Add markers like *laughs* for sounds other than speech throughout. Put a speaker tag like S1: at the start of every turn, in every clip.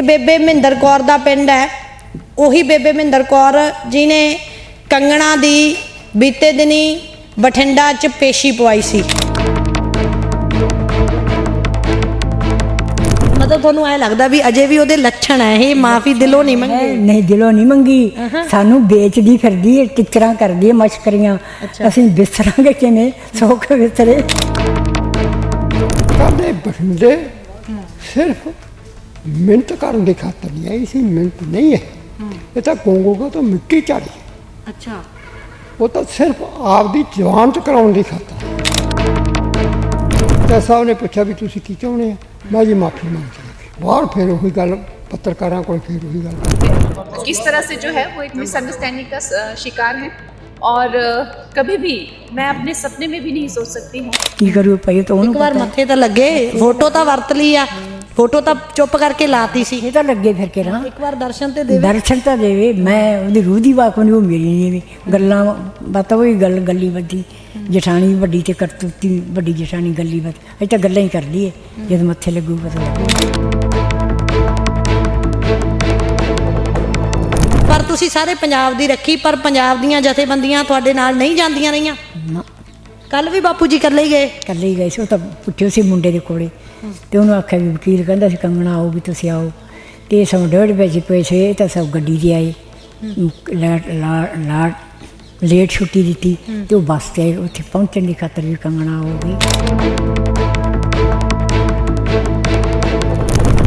S1: ਇਹ ਬੇਬੇ ਮਹਿੰਦਰ ਕੌਰ ਦਾ ਪਿੰਡ ਹੈ। ਉਹੀ ਬੇਬੇ ਮਹਿੰਦਰ ਕੌਰ ਜਿਨੇ ਕੰਗਣਾ ਦੀ ਬੀਤੇ ਦਿਨੀ ਬਠਿੰਡਾ 'ਚ ਪੇਸ਼ੀ ਪਵਾਈ ਸੀ। ਮਤਲਬ ਤੁਹਾਨੂੰ ਐ ਲੱਗਦਾ ਵੀ ਅਜੇ ਵੀ ਉਹਦੇ ਲੱਛਣ ਹੈ ਇਹ ਮਾਫੀ ਦਿਲੋਂ ਨਹੀਂ ਮੰਗੀ?
S2: ਨਹੀਂ ਦਿਲੋਂ ਨਹੀਂ ਮੰਗੀ। ਸਾਨੂੰ ਵੇਚਦੀ ਫਿਰਦੀ ਹੈ ਟਿਚਰਾਂ ਕਰਦੀ ਹੈ ਮਸ਼ਕਰੀਆਂ। ਅਸੀਂ ਵਿਸਰਾਂਗੇ ਕਿਵੇਂ? ਸੋਖ ਵਿਸਰੇ
S3: ਸਾਡੇ ਬਠਿੰਡੇ ਸਿਰਫ ਮਿਹਨਤ ਕਰਨ ਦੀ ਖਾਤਰ ਨਹੀਂ ਆਈ ਸੀ ਮਿਹਨਤ ਨਹੀਂ ਹੈ ਇਹ ਤਾਂ ਕੋਂਗੋ ਤੋਂ ਮਿੱਟੀ ਝਾੜੀ ਹੈ।
S1: ਅੱਛਾ
S3: ਉਹ ਤਾਂ ਸਿਰਫ ਆਪਦੀ ਜਵਾਨ ਚ ਕਰਾਉਣ ਦੀ ਖਾਤਰ ਤੇ ਸਾਹਿਬ ਨੇ ਪੁੱਛਿਆ ਵੀ ਤੁਸੀਂ ਕੀ ਚਾਹੁੰਦੇ ਆ ਮੈਂ ਜੀ ਮਾਫੀ ਮੰਗ ਚੁੱਕੀ ਬਾਹਰ ਫਿਰ ਉਹੀ ਗੱਲ ਪੱਤਰਕਾਰਾਂ ਕੋਲ ਫਿਰ ਉਹੀ ਗੱਲ
S4: किस तरह से जो है वो एक मिसअंडरस्टैंडिंग का अ, शिकार है और अ, कभी भी मैं अपने सपने में भी नहीं सोच सकती हूँ
S2: ਕੀ ਕਰੂ ਪਈ ਤਾਂ ਉਹਨੂੰ
S1: ਇੱਕ ਵਾਰ ਮੱਥੇ ਤਾਂ ਲੱਗੇ ਫੋਟੋ ਤਾਂ ਵਰਤ ਲਈ ਆ ਫੋਟੋ ਤਾਂ ਚੁੱਪ ਕਰਕੇ ਲਾਤੀ ਸੀ।
S2: ਇਹ ਤਾਂ ਲੱਗੇ ਫਿਰ ਕੇ ਨਾ।
S1: ਇੱਕ ਵਾਰ ਦਰਸ਼ਨ ਤੇ ਦੇ
S2: ਦਰਸ਼ਨ ਤਾਂ ਦੇਵੇ। ਮੈਂ ਉਹਦੀ ਰੂਹ ਦੀ ਵਾਕ ਨਹੀਂ ਉਹ ਮੇਰੀ ਨਹੀਂ ਵੀ ਗੱਲਾਂ ਬਾਤਾਂ ਉਹੀ ਗੱਲ ਗੱਲੀ ਵੱਡੀ ਜਠਾਣੀ ਵੱਡੀ ਤੇ ਕਰਤੂਤੀ ਵੱਡੀ ਜਠਾਣੀ ਗੱਲੀ ਵੱਧ। ਇਹ ਤਾਂ ਗੱਲਾਂ ਹੀ ਕਰਦੀ ਏ ਜਦ ਮੱਥੇ ਲੱਗੂ ਪਤਾ ਲੱਗੂ
S1: ਪਰ ਤੁਸੀਂ ਸਾਰੇ ਪੰਜਾਬ ਦੀ ਰੱਖੀ ਪਰ ਪੰਜਾਬ ਦੀਆਂ ਜਥੇਬੰਦੀਆਂ ਤੁਹਾਡੇ ਨਾਲ ਨਹੀਂ ਜਾਂਦੀਆਂ ਰਹੀਆਂ। ਕੱਲ ਵੀ ਬਾਪੂ ਜੀ ਇਕੱਲੇ ਹੀ ਗਏ।
S2: ਇਕੱਲੇ ਹੀ ਗਏ ਸੀ ਉਹ ਤਾਂ ਪੁੱਛਿਓ ਸੀ ਮੁੰਡੇ ਦੇ ਕੋਲੇ। ਤੇ ਉਹਨੂੰ ਆਖਿਆ ਵੀ ਵਕੀਲ ਕਹਿੰਦਾ ਸੀ ਕੰਗਣਾ ਆਓ ਵੀ ਤੁਸੀਂ ਆਓ। ਤੇ ਸਮ ਡੇਢ ਵਜੇ ਪਏ ਸੀ ਇਹ ਤਾਂ ਸਭ ਗੱਡੀ 'ਤੇ ਆਏ। ਲਾਟ ਲਾਟ ਲੇਟ ਛੁੱਟੀ ਦਿੱਤੀ ਤੇ ਉਹ ਬੱਸ ਤੇ ਉੱਥੇ ਪਹੁੰਚਣ ਦੀ ਖਾਤਰ ਵੀ ਕੰਗਣਾ ਆਉਗੀ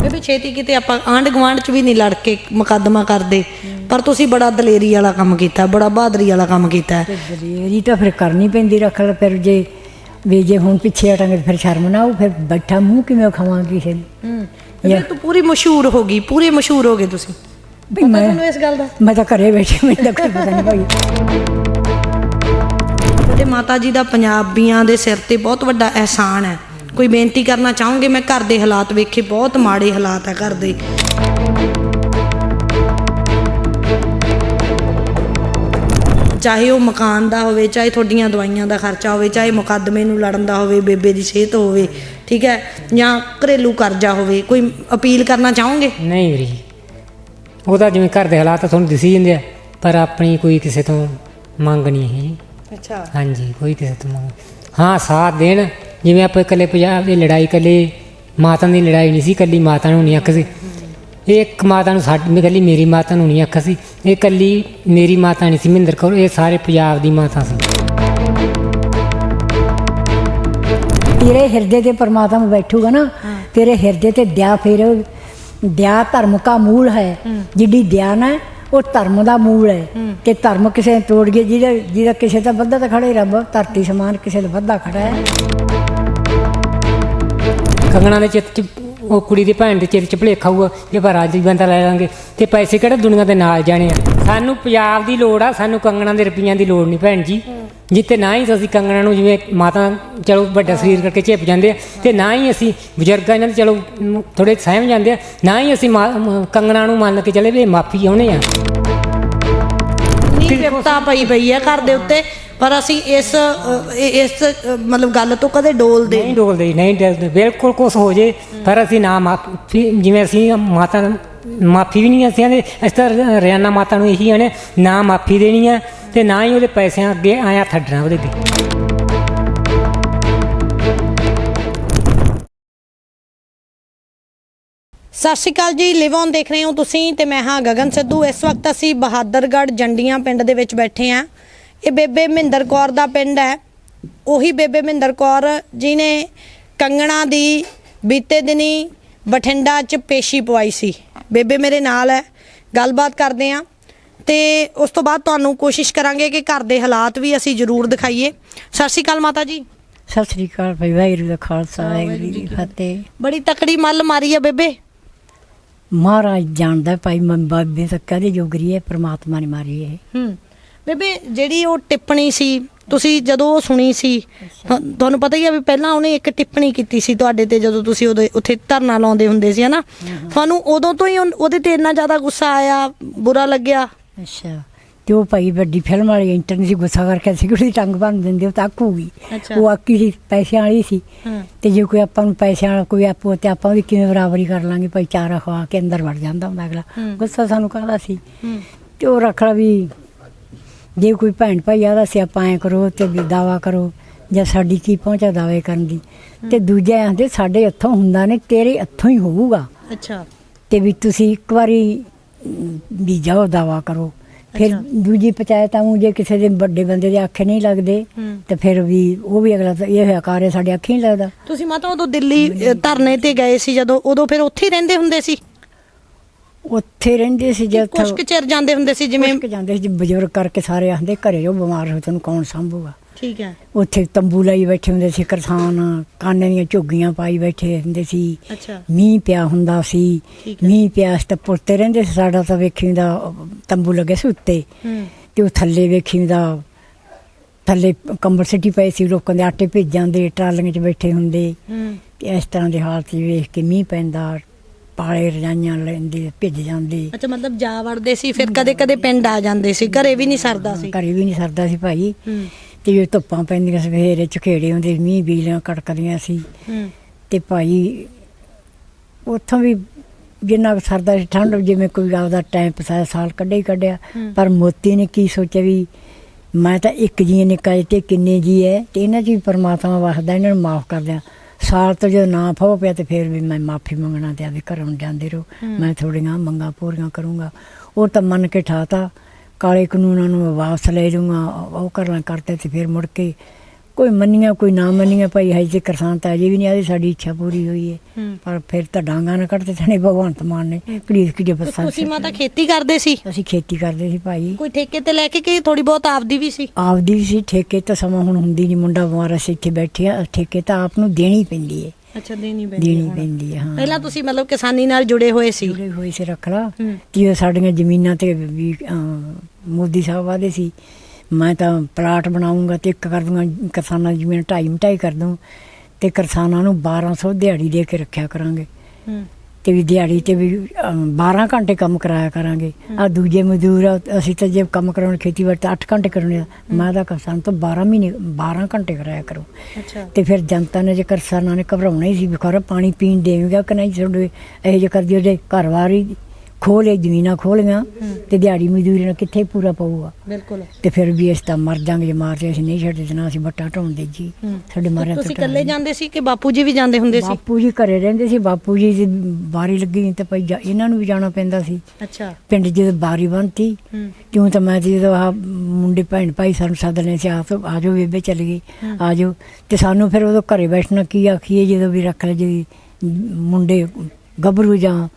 S1: ਬੇਬੇ ਛੇਤੀ ਕਿਤੇ ਆਪਾਂ ਆਂਢ ਗੁਆਂਢ ਚ ਵੀ ਨਹੀਂ ਲੜ ਕੇ ਮੁਕੱਦਮਾ ਕਰਦੇ। ਪਰ ਤੁਸੀਂ ਬੜਾ ਦਲੇਰੀ ਵਾਲਾ ਕੰਮ ਕੀਤਾ ਬੜਾ ਬਹਾਦਰੀ ਵਾਲਾ ਕੰਮ ਕੀਤਾ। ਹੈ।
S2: ਦਲੇਰੀ ਤਾਂ ਫਿਰ ਕਰਨੀ ਪੈਂਦੀ ਰੱਖ ਲੈ ਫਿਰ ਜੇ ਵੀ ਜੇ ਹੁਣ ਪਿੱਛੇ ਹਟਾਂਗੇ ਫਿਰ ਸ਼ਰਮ ਨਾ ਆਊ ਫਿਰ ਬੈਠਾ ਮੂੰਹ ਕਿਵੇਂ ਖਾਵਾਂਗੀ ਨੂੰ
S1: ਬੇਬੇ ਤੂੰ ਪੂਰੀ ਮਸ਼ਹੂਰ ਹੋ ਗਈ ਪੂਰੇ ਮਸ਼ਹੂਰ ਹੋ ਗਏ ਤੁਸੀਂ।
S2: ਮੈਂ
S1: ਤੁਹਾਨੂੰ ਇਸ ਗੱਲ ਦਾ?
S2: ਮੈਂ ਤਾਂ ਘਰੇ ਬੈਠੀ ਮੈਨੂੰ ਤਾਂ ਕੋਈ ਪਤਾ ਨਹੀਂ ਭਾਈ।
S1: ਤੁਹਾਡੇ ਮਾਤਾ ਜੀ ਦਾ ਪੰਜਾਬੀਆਂ ਦੇ ਸਿਰ ਤੇ ਬਹੁਤ ਵੱਡਾ ਅਹਿਸਾਨ ਹੈ। ਕੋਈ ਬੇਨਤੀ ਕਰਨਾ ਚਾਹੋਗੇ? ਮੈਂ ਘਰ ਦੇ ਹਾਲਾਤ ਵੇਖੇ ਬਹੁਤ ਮਾੜੇ ਹਾਲਾਤ ਹੈ ਘਰ ਦੇ। ਚਾਹੇ ਉਹ ਮਕਾਨ ਦਾ ਹੋਵੇ ਚਾਹੇ ਤੁਹਾਡੀਆਂ ਦਵਾਈਆਂ ਦਾ ਖਰਚਾ ਹੋਵੇ ਚਾਹੇ ਮੁਕੱਦਮੇ ਨੂੰ ਲੜਨ ਦਾ ਹੋਵੇ ਬੇਬੇ ਦੀ ਸਿਹਤ ਹੋਵੇ ਠੀਕ ਹੈ? ਜਾਂ ਘਰੇਲੂ ਕਰਜ਼ਾ ਹੋਵੇ ਕੋਈ ਅਪੀਲ ਕਰਨਾ ਚਾਹੋਗੇ?
S5: ਨਹੀਂ ਵੀਰੇ ਜੀ। ਉਹਦਾ ਜਿਵੇਂ ਘਰ ਦੇ ਹਾਲਾਤ ਆ ਤੁਹਾਨੂੰ ਦਿਸੀ ਜਾਂਦੇ ਆ ਪਰ ਆਪਣੀ ਕੋਈ ਕਿਸੇ ਤੋਂ ਮੰਗ ਨਹੀਂ ਹੈ ਜੀ
S1: ਅੱਛਾ।
S5: ਹਾਂਜੀ ਕੋਈ ਕਿਸੇ ਤੋਂ ਮੰਗ। ਹਾਂ ਸਾਥ ਦੇਣ। ਜਿਵੇਂ ਆਪਾਂ ਇਕੱਲੇ ਪੰਜਾਬ ਦੀ ਲੜਾਈ ਇਕੱਲੇ ਮਾਤਾ ਦੀ ਲੜਾਈ ਨਹੀਂ ਸੀ ਇਕੱਲੀ ਮਾਤਾ ਨੂੰ ਨਹੀਂ ਅੱਖ ਸੀ। ਇਹ ਇੱਕ ਮਾਤਾ ਨੂੰ ਸਾਡੀ ਇਕੱਲੀ ਮੇਰੀ ਮਾਤਾ ਨੂੰ ਨਹੀਂ ਅੱਖ ਸੀ। ਇਹ ਇਕੱਲੀ ਮੇਰੀ ਮਾਤਾ ਨਹੀਂ ਸੀ ਮਹਿੰਦਰ ਕੌਰ ਇਹ ਸਾਰੇ ਪੰਜਾਬ ਦੀ ਮਾਤਾ ਸੀ।
S2: ਤੇਰੇ ਹਿਰਦੇ ਤੇ ਪਰਮਾਤਮਾ ਬੈਠੂਗਾ ਨਾ ਤੇਰੇ ਹਿਰਦੇ ਤੇ ਦਇਆ ਫਿਰ ਦਇਆ ਧਰਮ ਦਾ ਮੂਲ ਹੈ। ਜਿੱਡੀ ਦਇਆ ਨਾ ਉਹ ਧਰਮ ਦਾ ਮੂਲ ਹੈ। ਤੇ ਧਰਮ ਕਿਸੇ ਨੇ ਤੋੜ ਗਿਆ ਜਿਹਦਾ ਜਿਹਦਾ ਕਿਸੇ ਦਾ ਵੱਧਾ ਤਾਂ ਖੜੇ ਰੱਬ ਧਰਤੀ ਸਮਾਨ ਕਿਸੇ ਦਾ ਵੱਧਾ ਖੜਾ ਹੈ।
S5: ਕੰਗਣਾ ਦੇ ਚਿੱਤ ਚ ਉਹ ਕੁੜੀ ਦੀ ਭੈਣ ਦੇ ਚਿੱਤ ਚ ਭੁਲੇਖਾ ਹੋਊਗਾ ਕਿ ਆਪਾਂ ਰਾਜੀ ਬੰਦਾ ਲੈ ਲਾਂਗੇ ਤੇ ਪੈਸੇ ਕਿਹੜਾ ਦੁਨੀਆ ਦੇ ਨਾਲ ਜਾਣੇ ਆ? ਸਾਨੂੰ ਪੰਜਾਬ ਦੀ ਲੋੜ ਆ ਸਾਨੂੰ ਕੰਗਣਾ ਦੇ ਰੁਪਈਆਂ ਦੀ ਲੋੜ ਨਹੀਂ ਭੈਣ ਜੀ। ਜਿੱਤੇ ਨਾ ਹੀ ਅਸੀਂ ਕੰਗਣਾ ਨੂੰ ਜਿਵੇਂ ਮਾਤਾ ਚਲੋ ਵੱਡਾ ਸਰੀਰ ਕਰਕੇ ਝਿਪ ਜਾਂਦੇ ਆ ਤੇ ਨਾ ਹੀ ਅਸੀਂ ਬਜ਼ੁਰਗਾਂ ਨਾਲ ਚਲੋ ਥੋੜੇ ਸਹਿਮ ਜਾਂਦੇ ਆ ਨਾ ਹੀ ਅਸੀਂ ਕੰਗਣਾ ਨੂੰ ਮੰਨ ਕੇ ਚੱਲੇ ਵੀ ਮਾਫੀ ਆਉਣੇ ਆ।
S1: ਨਹੀਂ ਵਿਪਤਾ ਪਈ ਪਈ ਹੈ ਘਰ ਦੇ ਉੱਤੇ। ਪਰ ਅਸੀਂ ਇਸ ਇਸ ਮਤਲਬ ਗੱਲ ਤੋਂ ਕਦੇ ਡੋਲਦੇ
S5: ਨਹੀਂ ਡੋਲਦੇ ਨਹੀਂ ਡੋਲਦੇ। ਬਿਲਕੁਲ ਕੁਛ ਹੋ ਜੇ ਪਰ ਅਸੀਂ ਨਾ ਮਾਫੀ ਜਿਵੇਂ ਅਸੀਂ ਮਾਤਾ ਮਾਫੀ ਵੀ ਨਹੀਂ ਅਸੀਂ ਆਂਦੇ ਇਸ ਤਰ੍ਹਾਂ ਰਿਆਨਾ ਮਾਤਾ ਨੂੰ ਇਹੀ ਆਣੇ ਨਾ ਮਾਫੀ ਦੇਣੀ ਆ ਤੇ ਨਾ ਹੀ ਉਹਦੇ ਪੈਸਿਆਂ ਅੱਗੇ ਆਇਆ ਥੱਡਣਾ ਉਹਦੇ ਅੱਗੇ।
S1: ਸਤਿ ਸ਼੍ਰੀ ਅਕਾਲ ਜੀ ਲਿਵ ਔਨ ਦੇਖ ਰਹੇ ਹੋ ਤੁਸੀਂ ਤੇ ਮੈਂ ਹਾਂ ਗਗਨ ਸਿੱਧੂ। ਇਸ ਵਕਤ ਅਸੀਂ ਬਹਾਦਰਗੜ੍ਹ ਜੰਡੀਆਂ ਪਿੰਡ ਦੇ ਵਿੱਚ ਬੈਠੇ ਆਂ ਇਹ ਬੇਬੇ ਮਹਿੰਦਰ ਕੌਰ ਦਾ ਪਿੰਡ ਹੈ। ਉਹੀ ਬੇਬੇ ਮਹਿੰਦਰ ਕੌਰ ਜਿਨੇ ਕੰਗਣਾ ਦੀ ਬੀਤੇ ਦਿਨੀ ਬਠਿੰਡਾ 'ਚ ਪੇਸ਼ੀ ਪਵਾਈ ਸੀ। ਬੇਬੇ ਮੇਰੇ ਨਾਲ ਹੈ। ਗੱਲਬਾਤ ਕਰਦੇ ਆਂ ਤੇ ਉਸ ਤੋਂ ਬਾਅਦ ਤੁਹਾਨੂੰ ਕੋਸ਼ਿਸ਼ ਕਰਾਂਗੇ ਕਿ ਘਰ ਦੇ ਹਾਲਾਤ ਵੀ ਅਸੀਂ ਜ਼ਰੂਰ ਦਿਖਾਈਏ। ਸਤਿ ਸ਼੍ਰੀ ਅਕਾਲ ਮਾਤਾ ਜੀ।
S2: ਸਤਿ ਸ੍ਰੀ ਅਕਾਲ ਭਾਈ ਵਾਹਿਗੁਰੂ ਦਾ ਖਾਲਸਾ ਵਾਹਿਗੁਰੂ ਜੀ ਕੀ ਫਤਿਹ।
S1: ਬੜੀ ਤਕੜੀ ਮੱਲ ਮਾਰੀ ਆ ਬੇਬੇ।
S2: ਮਹਾਰਾਜ ਜਾਣਦਾ ਭਾਈ ਮੈਂ ਬਾਬੇ ਤੱਕ ਕਦੇ ਜੋਗਰੀ ਹੈ ਪ੍ਰਮਾਤਮਾ ਨੇ ਮਾਰੀ ਹੈ।
S1: ਹੂੰ। ਬੇਬੇ ਜਿਹੜੀ ਉਹ ਟਿੱਪਣੀ ਸੀ ਤੁਸੀਂ ਜਦੋਂ ਉਹ ਸੁਣੀ ਸੀ ਤੁਹਾ- ਤੁਹਾਨੂੰ ਪਤਾ ਹੀ ਆ ਵੀ ਪਹਿਲਾਂ ਉਹਨੇ ਇੱਕ ਟਿੱਪਣੀ ਕੀਤੀ ਸੀ ਤੁਹਾਡੇ ਤੇ ਜਦੋਂ ਤੁਸੀਂ ਉਹਦੇ ਉੱਥੇ ਧਰਨਾ ਲਾਉਂਦੇ ਹੁੰਦੇ ਸੀ ਹਨਾ? ਤੁਹਾਨੂੰ ਉਦੋਂ ਤੋਂ ਹੀ ਉਨ- ਉਹਦੇ ਤੇ ਇੰਨਾ ਜ਼ਿਆਦਾ ਗੁੱਸਾ ਆਇਆ ਬੁਰਾ ਲੱਗਿਆ?
S2: ਅੱਛਾ। ਤੇ ਉਹ ਭਾਈ ਵੱਡੀ ਫਿਲਮ ਵਾਲੀ ਇੰਟਰਨ ਸੀ ਗੁੱਸਾ ਕਰਕੇ ਸਿਕਿਉਰਿਟੀ ਟੰਗ ਬੰਨ ਦਿੰਦੇ ਉਹ ਤਾਕੂਗੀ
S1: ਅੱਛਾ।
S2: ਉਹ ਆਕੀ ਸੀ ਪੈਸਿਆਂ ਵਾਲੀ ਸੀ।
S1: ਹੂੰ।
S2: ਤੇ ਜੇ ਕੋਈ ਆਪਾਂ ਨੂੰ ਪੈਸਿਆਂ ਵਾਲਾ ਕੋਈ ਆਪੋ ਤੇ ਆਪਾਂ ਵੀ ਕਿਵੇਂ ਬਰਾਬਰੀ ਕਰ ਲਾਂਗੇ ਭਾਈ ਚਾਰਾ ਖਵਾ ਕੇ ਅੰਦਰ ਵੜ ਜਾਂਦਾ ਹੁੰਦਾ ਅਗਲਾ।
S1: ਹੂੰ।
S2: ਗੁੱਸਾ ਸਾਨੂੰ ਕਾਹਦਾ ਸੀ?
S1: ਹੂੰ।
S2: ਤੇ ਉਹ ਰੱਖ ਲਾ ਵੀ ਜੇ ਕੋਈ ਭੈਣ ਭਾਈ ਆਦਾ ਸੀ ਆਪਾਂ ਐ ਕਰੋ ਤੇ ਵੀ ਦਾਵਾ ਕਰੋ ਜਾਂ ਸਾਡੀ ਕੀ ਪਹੁੰਚਾ ਦਾਵੇ ਕਰਨ ਦੀ ਤੇ ਦੂਜੇ ਆਂਦੇ ਸਾਡੇ ਹੱਥੋਂ ਹੁੰਦਾ ਨੇ ਤੇਰੇ ਹੱਥੋਂ ਹੀ ਹੋਊਗਾ।
S1: ਅੱਛਾ।
S2: ਤੇ ਵੀ ਤੁਸੀਂ ਇੱਕ ਵਾਰੀ ਵੀ ਜਾਓ ਦਾਵਾ ਕਰੋ। ਫਿਰ। ਦੂਜੀ ਪੰਚਾਇਤਾਂ ਨੂੰ ਜੇ ਕਿਸੇ ਦੇ ਵੱਡੇ ਬੰਦੇ ਦੇ ਅੱਖੇ ਨਹੀਂ ਲੱਗਦੇ। ਤੇ ਫਿਰ ਵੀ ਉਹ ਵੀ ਅਗਲਾ ਇਹ ਹੋਇਆ ਕਾਰੇ ਸਾਡੇ ਅੱਖੇ ਨਹੀਂ ਲੱਗਦਾ।
S1: ਤੁਸੀਂ ਮਾਤਾ ਉਦੋਂ ਦਿੱਲੀ ਧਰਨੇ ਤੇ ਗਏ ਸੀ ਜਦੋਂ ਉਦੋਂ ਫਿਰ ਉੱਥੇ ਹੀ ਰਹਿੰਦੇ ਹੁੰਦੇ ਸੀ?
S2: ਉੱਥੇ ਰਹਿੰਦੇ ਸੀ ਜਦ
S1: ਕੁਛ ਕੁ ਚਿਰ ਜਾਂਦੇ ਹੁੰਦੇ ਸੀ ਜਿਵੇਂ
S2: ਜਿਵੇਂ ਜਾਂਦੇ ਸੀ ਜੀ ਬਜ਼ੁਰਗ ਕਰਕੇ ਸਾਰੇ ਆਂਦੇ ਘਰੇ ਜੋ ਬਿਮਾਰ ਹੋ ਤੈਨੂੰ ਕੌਣ ਸੰਭੂਗਾ?
S1: ਠੀਕ ਹੈ।
S2: ਉੱਥੇ ਤੰਬੂ ਲਾਈ ਬੈਠੇ ਹੁੰਦੇ ਸੀ ਕਿਸਾਨ ਕਾਨੇ ਦੀਆਂ ਝੁੱਗੀਆਂ ਪਾਈ ਬੈਠੇ ਹੁੰਦੇ ਸੀ।
S1: ਅੱਛਾ।
S2: ਮੀਂਹ ਪਿਆ ਹੁੰਦਾ ਸੀ
S1: ਠੀਕ ਹੈ।
S2: ਮੀਂਹ ਪਿਆ ਸੀ ਤਾਂ ਪੁੱਤੇ ਰਹਿੰਦੇ ਸੀ ਸਾਡਾ ਤਾਂ ਵੇਖੀ ਦਾ ਤੰਬੂ ਲੱਗੇ ਸੀ ਉੱਤੇ।
S1: ਹੂੰ।
S2: ਤੇ ਉਹ ਥੱਲੇ ਵੇਖੀ ਦਾ ਥੱਲੇ ਕੰਬਲ ਸਿੱਟੀ ਪਏ ਸੀ ਲੋਕਾਂ ਦੇ ਆਟੇ ਭੇਜ ਜਾਂਦੇ ਟਰਾਲੀਆਂ 'ਚ ਬੈਠੇ ਹੁੰਦੇ।
S1: ਹੂੰ।
S2: ਤੇ ਇਸ ਤਰ੍ਹਾਂ ਦੇ ਹਾਲਤ 'ਚ ਵੇਖ ਕੇ ਮੀਂਹ ਪੈਂਦਾ ਪਾਲੇ ਰਜਾਈਆਂ ਲੈਂਦੇ ਭਿੱਜ ਜਾਂਦੇ।
S1: ਅੱਛਾ ਮਤਲਬ ਜਾ ਵੜਦੇ ਸੀ ਫਿਰ ਕਦੇ ਕਦੇ ਪਿੰਡ ਆ ਜਾਂਦੇ ਸੀ ਘਰੇ ਵੀ ਨਹੀਂ ਸਰਦਾ ਸੀ।
S2: ਘਰੇ ਵੀ ਨਹੀਂ ਸਰਦਾ ਸੀ ਭਾਈ।
S1: ਹੂੰ।
S2: ਤੇ ਜੇ ਧੁੱਪਾਂ ਪੈਂਦੀਆਂ ਸਵੇਰੇ ਝਖੇੜੇ ਹੁੰਦੇ ਮੀਂਹ ਬੀਲੀਆਂ ਕੜਕਦੀਆਂ ਸੀ।
S1: ਹੂੰ।
S2: ਤੇ ਭਾਈ ਉੱਥੋਂ ਵੀ ਜਿੰਨਾ ਸਰਦਾ ਸੀ ਠੰਡ ਜਿਵੇਂ ਕੋਈ ਆਪਦਾ ਟਾਈਮ ਪਸਾਇਆ ਸਾਲ ਕੱਢਿਆ ਹੀ ਕੱਢਿਆ। ਪਰ ਮੋਤੀ ਨੇ ਕੀ ਸੋਚਿਆ ਵੀ ਮੈਂ ਤਾਂ ਇੱਕ ਜੀ ਨਿਕਾ ਤੇ ਕਿੰਨੇ ਜੀ ਹੈ ਤੇ ਇਹਨਾਂ 'ਚ ਵੀ ਪਰਮਾਤਮਾ ਵਸਦਾ ਇਹਨਾਂ ਨੂੰ ਮਾਫ ਕਰ ਦਿਆਂ। ਸਾਲ ਤੋਂ ਜਦੋਂ ਨਾ ਫੋ ਪਿਆ ਤੇ ਫਿਰ ਵੀ ਮੈਂ ਮਾਫੀ ਮੰਗਣਾ ਤੇ ਆਦੇ ਘਰੋਂ ਜਾਂਦੇ ਰਹੋ। ਮੈਂ ਥੋੜੀਆਂ ਮੰਗਾਂ ਪੂਰੀਆਂ ਕਰੂੰਗਾ। ਉਹ ਤਾਂ ਮੰਨ ਕੇ ਠਾਤਾ। ਕਾਲੇ ਕਾਨੂੰਨਾਂ ਨੂੰ ਵਾਪਸ ਲੈ ਜਾਊਂਗਾ। ਉਹ ਕਰਨਾ ਕਰਤੇ ਤੇ ਫਿਰ ਮੁੜ ਕੇ ਕੋਈ ਮੰਨੀਆਂ ਕੋਈ ਨਾ ਮੰਨੀਆਂ ਭਾਈ ਹਜੇ ਤੇ ਕਿਸਾਨ ਤਾਂ ਅਜੇ ਵੀ ਨਹੀਂ ਆਦੀ ਸਾਡੀ ਇੱਛਾ ਪੂਰੀ ਹੋਈ ਹੈ।
S1: ਹੂੰ।
S2: ਪਰ ਫਿਰ ਤਾਂ ਡਾਂਗਾ ਨਾ ਕੱਢਦੇ ਸਣੇ ਭਗਵੰਤ ਮਾਨ ਨੇ ਕਲੀਸ ਕੀ
S1: ਤੇ
S2: ਬੱਸਾਂ
S1: ਤੁਸੀਂ ਮਾਤਾ ਖੇਤੀ ਕਰਦੇ ਸੀ?
S2: ਅਸੀਂ ਖੇਤੀ ਕਰਦੇ ਸੀ ਭਾਈ।
S1: ਕੋਈ ਠੇਕੇ ਤੇ ਲੈ ਕੇ ਕਿ ਥੋੜੀ ਬਹੁਤ ਆਪਦੀ ਵੀ ਸੀ?
S2: ਆਪਦੀ ਵੀ ਸੀ ਠੇਕੇ ਤਾਂ ਸਮਾਂ ਹੁਣ ਹੁੰਦੀ ਨਹੀਂ ਮੁੰਡਾ ਬਿਮਾਰ ਅਸੀਂ ਇੱਥੇ ਬੈਠੇ ਆ ਠੇਕੇ ਤਾਂ ਆਪ ਨੂੰ ਦੇਣੀ ਪੈਂਦੀ ਹੈ।
S1: ਅੱਛਾ ਦੇਣੀ
S2: ਦੇਣੀ ਪੈਂਦੀ ਹੈ ਹਾਂ।
S1: ਪਹਿਲਾਂ ਤੁਸੀਂ ਮਤਲਬ ਕਿਸਾਨੀ ਨਾਲ ਜੁੜੇ ਹੋਏ ਸੀ?
S2: ਜੁੜੇ ਹੋਏ ਸੀ ਰੱਖ ਲਾ।
S1: ਹੂੰ।
S2: ਕਿ ਉਹ ਸਾਡੀਆਂ ਜ਼ਮੀਨਾਂ ਤੇ ਵੀ ਅਮ, ਮੋਦੀ ਸਾਹਿਬ ਆਦੇ ਸੀ। ਮੈਂ ਤਾਂ ਪਲਾਟ ਬਣਾਉਂਗਾ ਤੇ ਇੱਕ ਕਰ ਦੂੰਗਾ ਕਿਸਾਨਾਂ ਦੀ ਜ਼ਮੀਨ ਢਾਈ ਮਟਾਈ ਕਰ ਦੂੰ ਤੇ ਕਿਸਾਨਾਂ ਨੂੰ 1200 ਦਿਹਾੜੀ ਦੇ ਕੇ ਰੱਖਿਆ ਕਰਾਂਗੇ। ਤੇ ਵੀ ਦਿਹਾੜੀ ਤੇ ਵੀ ਅਮ, 12 ਘੰਟੇ ਕੰਮ ਕਰਾਇਆ ਕਰਾਂਗੇ। ਆ ਦੂਜੇ ਮਜ਼ਦੂਰ ਅਸੀਂ ਤਾਂ ਜੇ ਕੰਮ ਕਰਾਉਣ ਖੇਤੀਬਾੜੀ ਤਾਂ 8 ਘੰਟੇ ਕਰਾਉਣੇ ਆ। ਮੈਂ ਤਾਂ ਕਿਸਾਨ ਤੋਂ 12 ਮਹੀਨੇ 12 ਘੰਟੇ ਕਰਾਇਆ ਕਰੋ।
S1: ਅੱਛਾ।
S2: ਤੇ ਫਿਰ ਜਨਤਾ ਨੇ ਜੇ ਕਿਸਾਨਾਂ ਨੇ ਘਬਰਾਉਣਾ ਹੀ ਸੀ ਵੀ ਖਰਾ ਪਾਣੀ ਪੀਣ ਦੇਵੇਗਾ ਕਿ ਨਹੀਂ ਤੁਹਾਡੇ ਇਹ ਜੇ ਕਰਦੀ ਉਹਦੇ ਘਰ ਵਾਰੀ ਖੋਲੇ ਜ਼ਮੀਨਾਂ ਖੋਲੀਆਂ ਤੇ ਦਿਹਾੜੀ ਮਜ਼ਦੂਰੀ ਨਾਲ ਕਿੱਥੇ ਪੂਰਾ ਪਊਗਾ?
S1: ਬਿਲਕੁਲ।
S2: ਤੇ ਫਿਰ ਵੀ ਇਸ ਤਾਂ ਮਰ ਜਾਾਂਗੇ ਜੇ ਮਾਰਦੇ ਅਸੀਂ ਨਹੀਂ ਛੱਡਦੇ ਜਨਾ ਅਸੀਂ ਬੱਟਾ ਢਾਉਂਦੇ ਜੀ।
S1: ਹੂੰ।
S2: ਸਾਡੇ ਮਾਰਿਆ
S1: ਤੁਸੀਂ ਇਕੱਲੇ ਜਾਂਦੇ ਸੀ ਕਿ ਬਾਪੂ ਜੀ ਵੀ ਜਾਂਦੇ ਹੁੰਦੇ ਸੀ?
S2: ਬਾਪੂ ਜੀ ਘਰੇ ਰਹਿੰਦੇ ਸੀ ਬਾਪੂ ਜੀ ਦੀ ਬਾਰੀ ਲੱਗੀ ਤੇ ਭਾਈ ਜਾ- ਇਹਨਾਂ ਨੂੰ ਵੀ ਜਾਣਾ ਪੈਂਦਾ ਸੀ।
S1: ਅੱਛਾ।
S2: ਪਿੰਡ ਜਦੋਂ ਬਾਰੀ
S1: ਹੂੰ।
S2: ਕਿਉਂ ਤਾਂ ਮੈਂ ਜਦੋਂ ਆ ਮੁੰਡੇ ਭੈਣ ਭਾਈ ਸਾਨੂੰ ਸੱਦਣੇ ਸੀ ਆ ਆ ਜਾਓ ਬੇਬੇ ਚੱਲ ਗਈ ਆ ਜਾਓ। ਤੇ ਸਾਨੂੰ ਫਿਰ ਉਦੋਂ ਘਰੇ ਬੈਠਣਾ ਕੀ ਆਖੀਏ ਜਦੋਂ ਵੀ ਰੱਖ ਲੈ ਜੀ ਮੁੰਡੇ ਗੱਭਰੂ ਜਾਂ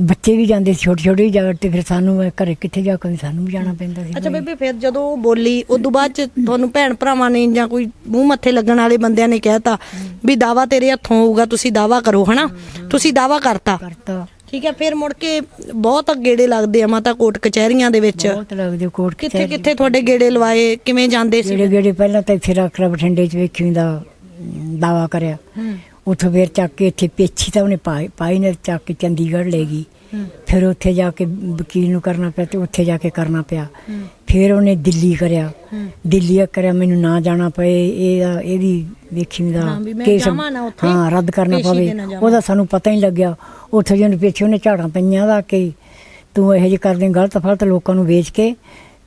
S2: ਬੱਚੇ ਵੀ ਜਾਂਦੇ ਸੀ ਛੋਟੇ ਛੋਟੇ ਜਾ ਤੇ ਫਿਰ ਸਾਨੂੰ ਇਹ ਘਰੇ ਕਿੱਥੇ ਜਾ ਕੇ ਸਾਨੂੰ ਵੀ ਜਾਣਾ ਪੈਂਦਾ ਸੀ
S1: ਅੱਛਾ ਬੇਬੇ ਫਿਰ ਜਦੋਂ ਉਹ ਬੋਲੀ ਉਦੋਂ ਬਾਅਦ ਚ ਤੁਹਾਨੂੰ ਭੈਣ ਭਰਾਵਾਂ ਨੇ ਜਾਂ ਕੋਈ ਮੂੰਹ ਮੱਥੇ ਲੱਗਣ ਵਾਲੇ ਬੰਦਿਆਂ ਨੇ ਕਹਿਤਾ ਵੀ ਦਾਵਾ ਤੇਰੇ ਹੱਥੋਂ ਹੋਊਗਾ ਤੁਸੀਂ ਦਾਵਾ ਕਰੋ ਹਨਾ? ਤੁਸੀਂ ਦਾਵਾ ਕਰਤਾ।
S2: ਕਰਤਾ।
S1: ਠੀਕ ਹੈ ਫਿਰ ਮੁੜ ਕੇ ਬਹੁਤ ਗੇੜੇ ਲੱਗਦੇ ਆ ਮਾਤਾ ਕੋਟ ਕਚਹਿਰੀਆਂ ਦੇ ਵਿੱਚ।
S2: ਬਹੁਤ ਲੱਗਦੇ ਕੋਟ
S1: ਕਿੱਥੇ ਕਿੱਥੇ ਤੁਹਾਡੇ ਗੇੜੇ ਲਵਾਏ ਕਿਵੇਂ ਜਾਂਦੇ ਸੀ?
S2: ਜਿਹੜੇ ਜਿਹੜੇ ਪਹਿਲਾਂ ਤਾਂ ਰੱਖ ਲਾ ਬਠਿੰਡੇ 'ਚ ਵੇਖੀ ਦਾ ਦਾਵਾ ਕਰਿਆ। ਉੱਥੋਂ ਫਿਰ ਚੱਕ ਕੇ ਇੱਥੇ ਪੇਛੀ ਤਾਂ ਉਹਨੇ ਪਾਈ ਪਾਈ ਨੇ ਚੱਕ ਕੇ ਚੰਡੀਗੜ੍ਹ ਲੈ ਗਈ। ਫਿਰ ਉੱਥੇ ਜਾ ਕੇ ਵਕੀਲ ਨੂੰ ਕਰਨਾ ਪਿਆ ਤੇ ਉੱਥੇ ਜਾ ਕੇ ਕਰਨਾ ਪਿਆ। ਫਿਰ ਉਹਨੇ ਦਿੱਲੀ ਕਰਿਆ। ਦਿੱਲੀ ਕਰਿਆ ਮੈਨੂੰ ਨਾ ਜਾਣਾ ਪਏ ਇਹ ਇਹਦੀ ਵੇਖੀ ਦਾ
S1: ਉੱਥੇ,
S2: ਹਾਂ ਰੱਦ ਕਰਨਾ ਪਵੇ। ਉਹਦਾ ਸਾਨੂੰ ਪਤਾ ਹੀ ਲੱਗਿਆ। ਉੱਥੇ ਜਿਹਨੇ ਪਿੱਛੇ ਉਹਨੇ ਝਾੜਾਂ ਪਈਆਂ ਦਾ ਕਿ ਤੂੰ ਇਹੋ ਜਿਹੇ ਕਰਦੇ ਗਲਤ ਫਲਤ ਲੋਕਾਂ ਨੂੰ ਵੇਚ ਕੇ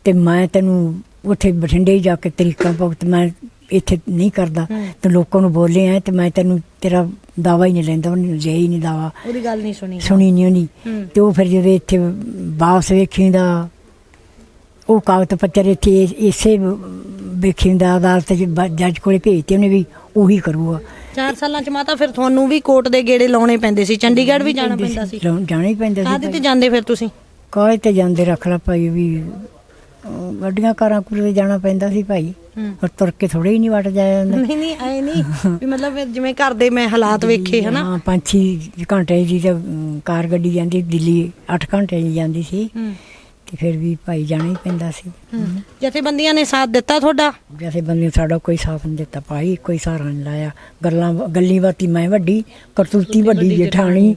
S2: ਤੇ ਮੈਂ ਤੈਨੂੰ ਉੱਥੇ ਬਠਿੰਡੇ ਜਾ ਕੇ ਤਰੀਕਾ ਭੁਗਤ ਮੈਂ ਇੱਥੇ ਨਹੀਂ ਕਰਦਾ। ਤੇ ਲੋਕਾਂ ਨੂੰ ਬੋਲੇ ਆ ਤੇ ਮੈਂ ਤੈਨੂੰ ਤੇਰਾ ਦਾਵਾ ਹੀ ਨਹੀਂ ਲੈਂਦਾ ਉਹਨੇ ਲਿਆ ਹੀ ਨਹੀਂ ਦਾਵਾ।
S1: ਉਹਦੀ ਗੱਲ ਨਹੀਂ ਸੁਣੀ।
S2: ਸੁਣੀ ਨਹੀਂ ਉਹਨੀ। ਤੇ ਉਹ ਫਿਰ ਜਦੋਂ ਇੱਥੇ ਵਾਪਸ ਵੇਖੀਂਦਾ ਉਹ ਕਾਗਜ਼ ਪੱਤਰ ਇੱਥੇ ਇਸ- ਵੇਖੀਂਦਾ ਅਦਾਲਤ ਜੱਜ ਕੋਲੇ ਭੇਜਤੇ ਉਹਨੇ ਵੀ ਉਹੀ ਕਰੂਗਾ।
S1: 4 ਸਾਲਾਂ ਚ ਮਾਤਾ ਫਿਰ ਤੁਹਾਨੂੰ ਵੀ ਕੋਰਟ ਦੇ ਗੇੜੇ ਲਾਉਣੇ ਪੈਂਦੇ ਸੀ ਚੰਡੀਗੜ੍ਹ ਵੀ ਜਾਣਾ ਪੈਂਦਾ ਸੀ।
S2: ਜਾਣਾ ਹੀ ਪੈਂਦਾ
S1: ਕਾਹਦੇ ਤੇ
S2: ਸੀ
S1: ਜਾਂਦੇ ਫਿਰ ਤੁਸੀਂ?
S2: ਕਾਹਦੇ ਤੇ ਜਾਂਦੇ ਰੱਖ ਲਾ ਭਾਈ ਵੀ ਗੱਡੀਆਂ ਕਾਰਾਂ ਕੁਰੇ ਜਾਣਾ ਪੈਂਦਾ ਸੀ ਭਾਈ।
S1: ਹੂੰ।
S2: ਪਰ ਤੁਰ ਕੇ ਥੋੜੇ ਹੀ ਨਹੀਂ ਵਟ ਜਾਇਆ ਜਾਂਦਾ।
S1: ਨਹੀਂ ਨਹੀਂ ਐ ਨਹੀਂ ਵੀ ਮਤਲਬ ਜਿਵੇਂ ਘਰ ਦੇ ਮੈਂ ਹਾਲਾਤ ਵੇਖੇ ਹਨਾ?
S2: ਹਾਂ ਪੰਜ ਛੇ ਘੰਟੇ ਦੀ ਤਾਂ ਕਾਰ ਗੱਡੀ ਜਾਂਦੀ ਦਿੱਲੀ 8 ਘੰਟੇ ਜਾਂਦੀ ਸੀ। ਤੇ ਫਿਰ ਵੀ ਭਾਈ ਜਾਣਾ ਹੀ ਪੈਂਦਾ ਸੀ।
S1: ਜਥੇਬੰਦੀਆਂ ਨੇ ਸਾਥ ਦਿੱਤਾ ਤੁਹਾਡਾ?
S2: ਜੈਸੇ ਬੰਦੇ ਸਾਡਾ ਕੋਈ ਸਾਥ ਨਹੀਂ ਦਿੱਤਾ ਭਾਈ ਕੋਈ ਸਹਾਰਾ ਨਹੀਂ ਲਾਇਆ। ਗੱਲਾਂ ਗੱਲੀ ਬਾਤੀ ਮੈਂ ਵੱਡੀ ਕਰਤੂਤੀ ਵੱਡੀ ਜਠਾਣੀ।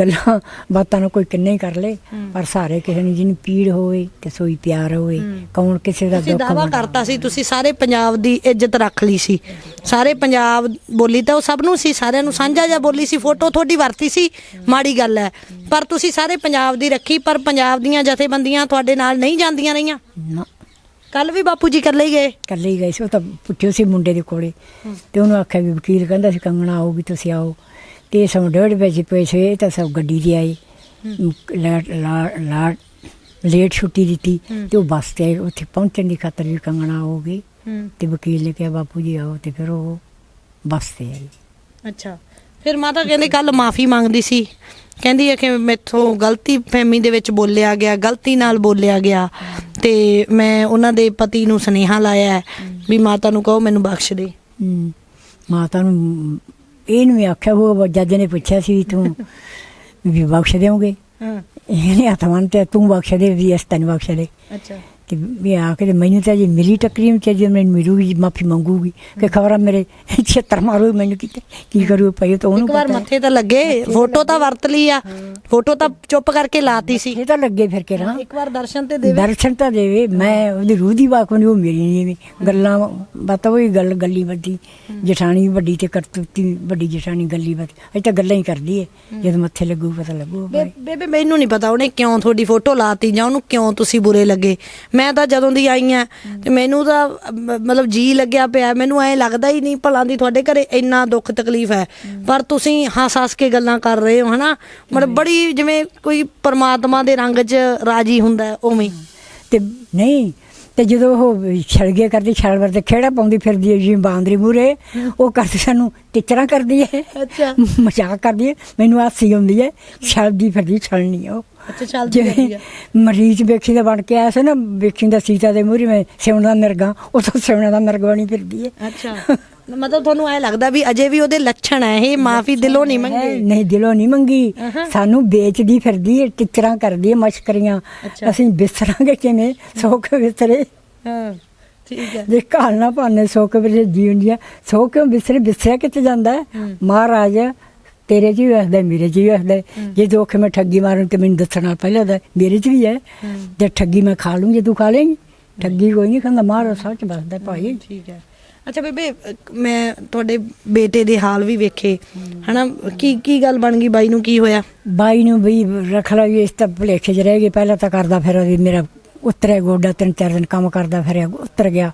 S2: ਗੱਲਾਂ ਬਾਤਾਂ ਨੂੰ ਕੋਈ ਕਿੰਨੇ ਹੀ ਕਰ ਲੇ ਪਰ ਸਾਰੇ ਕਿਸੇ ਨੂੰ ਜਿਹਨੂੰ ਪੀੜ ਹੋਵੇ ਤੇ ਸੋਈ ਪਿਆਰ ਹੋਵੇ ਕੌਣ ਕਿਸੇ ਦਾ
S1: ਤੁਸੀਂ
S2: ਦੁੱਖ
S1: ਦਾਵਾ। ਕਰਤਾ ਸੀ ਤੁਸੀਂ ਸਾਰੇ ਪੰਜਾਬ ਦੀ ਇੱਜ਼ਤ ਰੱਖ ਲਈ ਸੀ। ਸਾਰੇ ਪੰਜਾਬ ਬੋਲੀ ਤਾਂ ਉਹ ਸਭ ਨੂੰ ਸੀ ਸਾਰਿਆਂ ਨੂੰ ਸਾਂਝਾ ਜਿਹਾ ਬੋਲੀ ਸੀ ਫੋਟੋ ਤੁਹਾਡੀ ਵਰਤੀ ਸੀ ਮਾੜੀ ਗੱਲ ਹੈ। ਪਰ ਤੁਸੀਂ ਸਾਰੇ ਪੰਜਾਬ ਦੀ ਰੱਖੀ ਪਰ ਪੰਜਾਬ ਦੀਆਂ ਜਥੇਬੰਦੀਆਂ ਤੁਹਾਡੇ ਨਾਲ ਨਹੀਂ ਜਾਂਦੀਆਂ ਰਹੀਆਂ।
S2: ਨਾ.
S1: ਕੱਲ ਵੀ ਬਾਪੂ ਜੀ ਇਕੱਲੇ ਹੀ ਗਏ?
S2: ਇਕੱਲੇ ਹੀ ਗਏ ਸੀ ਉਹ ਤਾਂ ਪੁੱਛਿਓ ਸੀ ਮੁੰਡੇ ਦੇ ਕੋਲੇ। ਤੇ ਉਹਨੂੰ ਆਖਿਆ ਵੀ ਵਕੀਲ ਕਹਿੰਦਾ ਸੀ ਕੰਗਣਾ ਆਊਗੀ ਤੁਸੀਂ ਆਓ। ਤੇ ਸਮ ਡੇਢ ਵਜੇ ਪੈਸੇ ਇਹ ਤਾਂ ਸਭ ਗੱਡੀ ਦੀ ਆਈ ਲਾਟ ਲੇਟ ਛੁੱਟੀ ਦਿੱਤੀ ਤੇ ਉਹ ਬੱਸ ਤੇ। ਉੱਥੇ ਪਹੁੰਚਣ ਦੀ ਖਾਤਰ ਵੀ ਕੰਗਣਾ ਆਊਗੀ ਤੇ ਵਕੀਲ ਨੇ ਕਿਹਾ ਬਾਪੂ ਜੀ ਆਓ ਤੇ ਫਿਰ ਉਹ ਬੱਸ ਤੇ ਆਈ
S1: ਅੱਛਾ। ਫਿਰ ਮਾਤਾ ਕਹਿੰਦੇ ਕੱਲ ਮਾਫੀ ਮੰਗਦੀ ਸੀ। ਕਹਿੰਦੀ ਹੈ ਕਿ ਮੈਥੋਂ ਗਲਤੀ ਫਹਿਮੀ ਦੇ ਵਿੱਚ ਬੋਲਿਆ ਗਿਆ ਗਲਤੀ ਨਾਲ ਬੋਲਿਆ ਗਿਆ। ਤੇ ਮੈਂ ਉਹਨਾਂ ਦੇ ਪਤੀ ਨੂੰ ਸੁਨੇਹਾ ਲਾਇਆ ਹੈ ਵੀ ਮਾਤਾ ਨੂੰ ਕਹੋ ਮੈਨੂੰ ਬਖਸ਼ ਦੇ।
S2: ਮਾਤਾ ਨੂੰ ਇਹਨੂੰ ਵੀ ਆਖਿਆ ਉਹ ਜੱਜ ਨੇ ਪੁੱਛਿਆ ਸੀ ਤੂੰ ਵੀ ਬਖਸ਼ ਦੇਵੋਗੇ
S1: ਹਾਂ।
S2: ਇਹਨੇ ਹੱਥ ਮੰਨ ਤੇ ਤੂੰ ਬਖਸ਼ ਦੇ ਵੀ ਇਸ ਤੈਨੂੰ ਬਖਸ਼ ਦੇ।
S1: ਅੱਛਾ।
S2: ਤੇ ਵੀ ਆ ਕੇ ਮੈਨੂੰ ਤਾਂ ਜੇ ਮਿਲੀ ਟੱਕਰੀ ਵਿੱਚ ਜੇ ਮੈਨੂੰ ਮਿਲੂਗੀ ਮਾਫੀ ਮੰਗੂਗੀ ਕਿ ਖਬਰਾਂ ਮੇਰੇ ਛੇਤਰ ਮਾਰੂ ਮੈਨੂੰ ਕਿਤੇ ਕੀ ਕਰੂ ਪਈ ਤਾਂ ਉਹਨੂੰ
S1: ਇੱਕ ਵਾਰ। ਮੱਥੇ ਤਾਂ ਲੱਗੇ ਫੋਟੋ ਤਾਂ ਵਰਤ ਲਈ ਆ ਫੋਟੋ ਤਾਂ ਚੁੱਪ ਕਰਕੇ ਲਾਤੀ ਸੀ
S2: ਇਹ ਤਾਂ ਲੱਗੇ ਫਿਰ ਕੇ ਨਾ
S1: ਇੱਕ ਵਾਰ ਦਰਸ਼ਨ ਤੇ ਦੇਵੇ
S2: ਦਰਸ਼ਨ ਤਾਂ ਦੇਵੇ ਮੈਂ ਉਹਦੀ ਰੂਹ ਦੀ ਨਹੀਂ ਉਹ ਮੇਰੀ ਨਹੀਂ ਗੱਲਾਂ ਬਾਤਾਂ ਉਹੀ ਗੱਲ ਗੱਲੀ ਵੱਡੀ ਜਠਾਣੀ ਵੱਡੀ ਤੇ ਕਰਤੂਤੀ ਵੱਡੀ ਜਠਾਣੀ ਗੱਲੀ ਵੱਡੀ ਅਜੇ ਤਾਂ ਗੱਲਾਂ ਹੀ ਕਰਦੀ ਏ ਜਦੋਂ ਮੱਥੇ ਲੱਗੂ ਪਤਾ ਲੱਗੂ
S1: ਬੇਬੇ ਮੈਨੂੰ ਨਹੀਂ ਪਤਾ ਉਹਨੇ ਕਿਉਂ ਤੁਹਾਡੀ ਫੋਟੋ ਲਾਤੀ ਜਾਂ ਉਹਨੂੰ ਕਿਉਂ ਤੁਸੀਂ ਬੁਰੇ ਲੱਗੇ ਮੈਂ ਤਾਂ ਜਦੋਂ ਦੀ ਆਈ ਆ ਤੇ ਮੈਨੂੰ ਤਾਂ ਮਤਲਬ ਜੀ ਲੱਗਿਆ ਪਿਆ ਮੈਨੂੰ ਐ ਲੱਗਦਾ ਹੀ ਨਹੀਂ ਭਲਾ ਦੀ ਤੁਹਾਡੇ ਘਰੇ ਇੰਨਾ ਦੁੱਖ ਤਕਲੀਫ ਹੈ। ਪਰ ਤੁਸੀਂ ਹੱਸ ਹੱਸ ਕੇ ਗੱਲਾਂ ਕਰ ਰਹੇ ਹੋ ਹਨਾ? ਮਤਲਬ ਬੜੀ ਜਿਵੇਂ ਕੋਈ ਪਰਮਾਤਮਾ ਦੇ ਰੰਗ 'ਚ ਰਾਜੀ ਹੁੰਦਾ ਉਵੇਂ।
S2: ਤੇ ਨਹੀਂ ਤੇ ਜਦੋਂ ਉਹ ਛਲਗੇ ਕਰਦੀ ਛਲ ਵਰਦੇ ਖੇੜਾ ਪਾਉਂਦੀ ਫਿਰਦੀ ਹੈ ਜੀ ਬਾਂਦਰੀ ਮੂਰੇ ਉਹ ਕਰਦੀ ਸਾਨੂੰ ਟਿਚਰਾਂ ਕਰਦੀ ਹੈ
S1: ਅੱਛਾ।
S2: ਮਜ਼ਾਕ ਕਰਦੀ ਹੈ ਮੈਨੂੰ ਹਾਸੀ ਆਉਂਦੀ ਹੈ ਛਲਦੀ ਫਿਰਦੀ ਛਲਣੀ ਆ ਉਹ।
S1: ਅੱਛਾ ਚੱਲਦੀ
S2: ਜਿਵੇਂ
S1: ਆ
S2: ਮਰੀਜ਼ ਵੇਖੀ ਦਾ ਬਣ ਕੇ ਆਇਆ ਸੀ ਨਾ ਵੇਖੀ ਦਾ ਸੀਤਾ ਦੇ ਮੂਹਰੇ ਮੈਂ ਸਿਉਣ ਦਾ ਮਿਰਗਾ ਉਹ ਤਾਂ ਸਿਉਣ ਦਾ ਮਿਰਗ ਬਣੀ ਫਿਰਦੀ ਹੈ।
S1: ਅੱਛਾ। ਮਤਲਬ ਤੁਹਾਨੂੰ ਐ ਲੱਗਦਾ ਵੀ ਅਜੇ ਵੀ ਉਹਦੇ ਲੱਛਣ ਹੈ ਇਹ ਮਾਫੀ ਦਿਲੋਂ ਨਹੀਂ ਮੰਗੇ?
S2: ਨਹੀਂ ਦਿਲੋਂ ਨਹੀਂ ਮੰਗੀ। ਸਾਨੂੰ ਵੇਚਦੀ ਫਿਰਦੀ ਹੈ ਟਿਚਰਾਂ ਕਰਦੀ ਹੈ ਮਸ਼ਕਰੀਆਂ। ਅਸੀਂ ਵਿਸਰਾਂਗੇ ਕਿਵੇਂ? ਸੋਖ ਵਿਸਰੇ
S1: ਹਾਂ ਠੀਕ ਹੈ
S2: ਜੇ ਘਾਲ ਨਾ ਪਾਣੇ ਸੋਖ ਵਿਸਰੇ ਜੀਵਨ ਦੀ ਸੋ ਕਿਉਂ ਵਿਸਰੇ ਵਿਸਰਿਆ ਕਿੱਥੇ ਜਾਂਦਾ ਮਹਾਰਾਜ ਤੇਰੇ ਵੀ ਵਸਦਾ ਮੇਰੇ ਵੀ ਵਸਦਾ। ਜੇ ਦੁੱਖ ਮੈਂ ਠੱਗੀ ਮਾਰਨ ਤੇ ਮੈਨੂੰ ਦੱਸਣਾ ਪਹਿਲਾਂ ਦਾ ਮੇਰੇ ਚ ਵੀ ਹੈ। ਜੇ ਠੱਗੀ ਮੈਂ ਖਾ ਲੂੰ ਜੇ ਤੂੰ ਖਾ ਲੇਂਗੀ। ਠੱਗੀ ਕੋਈ ਨਹੀਂ ਖਾਂਦਾ ਮਹਾਰਾਜ ਸੱਚ ਵਸਦਾ ਭਾਈ।
S1: ਠੀਕ ਹੈ ਅੱਛਾ ਬੇਬੇ ਮੈਂ ਤੁਹਾਡੇ ਬੇਟੇ ਦੇ ਹਾਲ ਵੀ ਵੇਖੇ। ਹਨਾ ਕੀ ਕੀ ਗੱਲ ਬਣ ਗਈ? ਬਾਈ ਨੂੰ ਕੀ ਹੋਇਆ?
S2: ਬਾਈ ਨੂੰ ਵੀ ਰੱਖ ਲਾ ਇਸ ਤਾਂ ਭੁਲੇਖੇ 'ਚ ਰਹਿ ਗਏ। ਪਹਿਲਾਂ ਤਾਂ ਕਰਦਾ ਫਿਰ ਮੇਰਾ ਉਤਰਿਆ ਗੋਡਾ ਤਿੰਨ ਚਾਰ ਦਿਨ ਕੰਮ ਕਰਦਾ ਫਿਰਿਆ ਉਤਰ ਗਿਆ।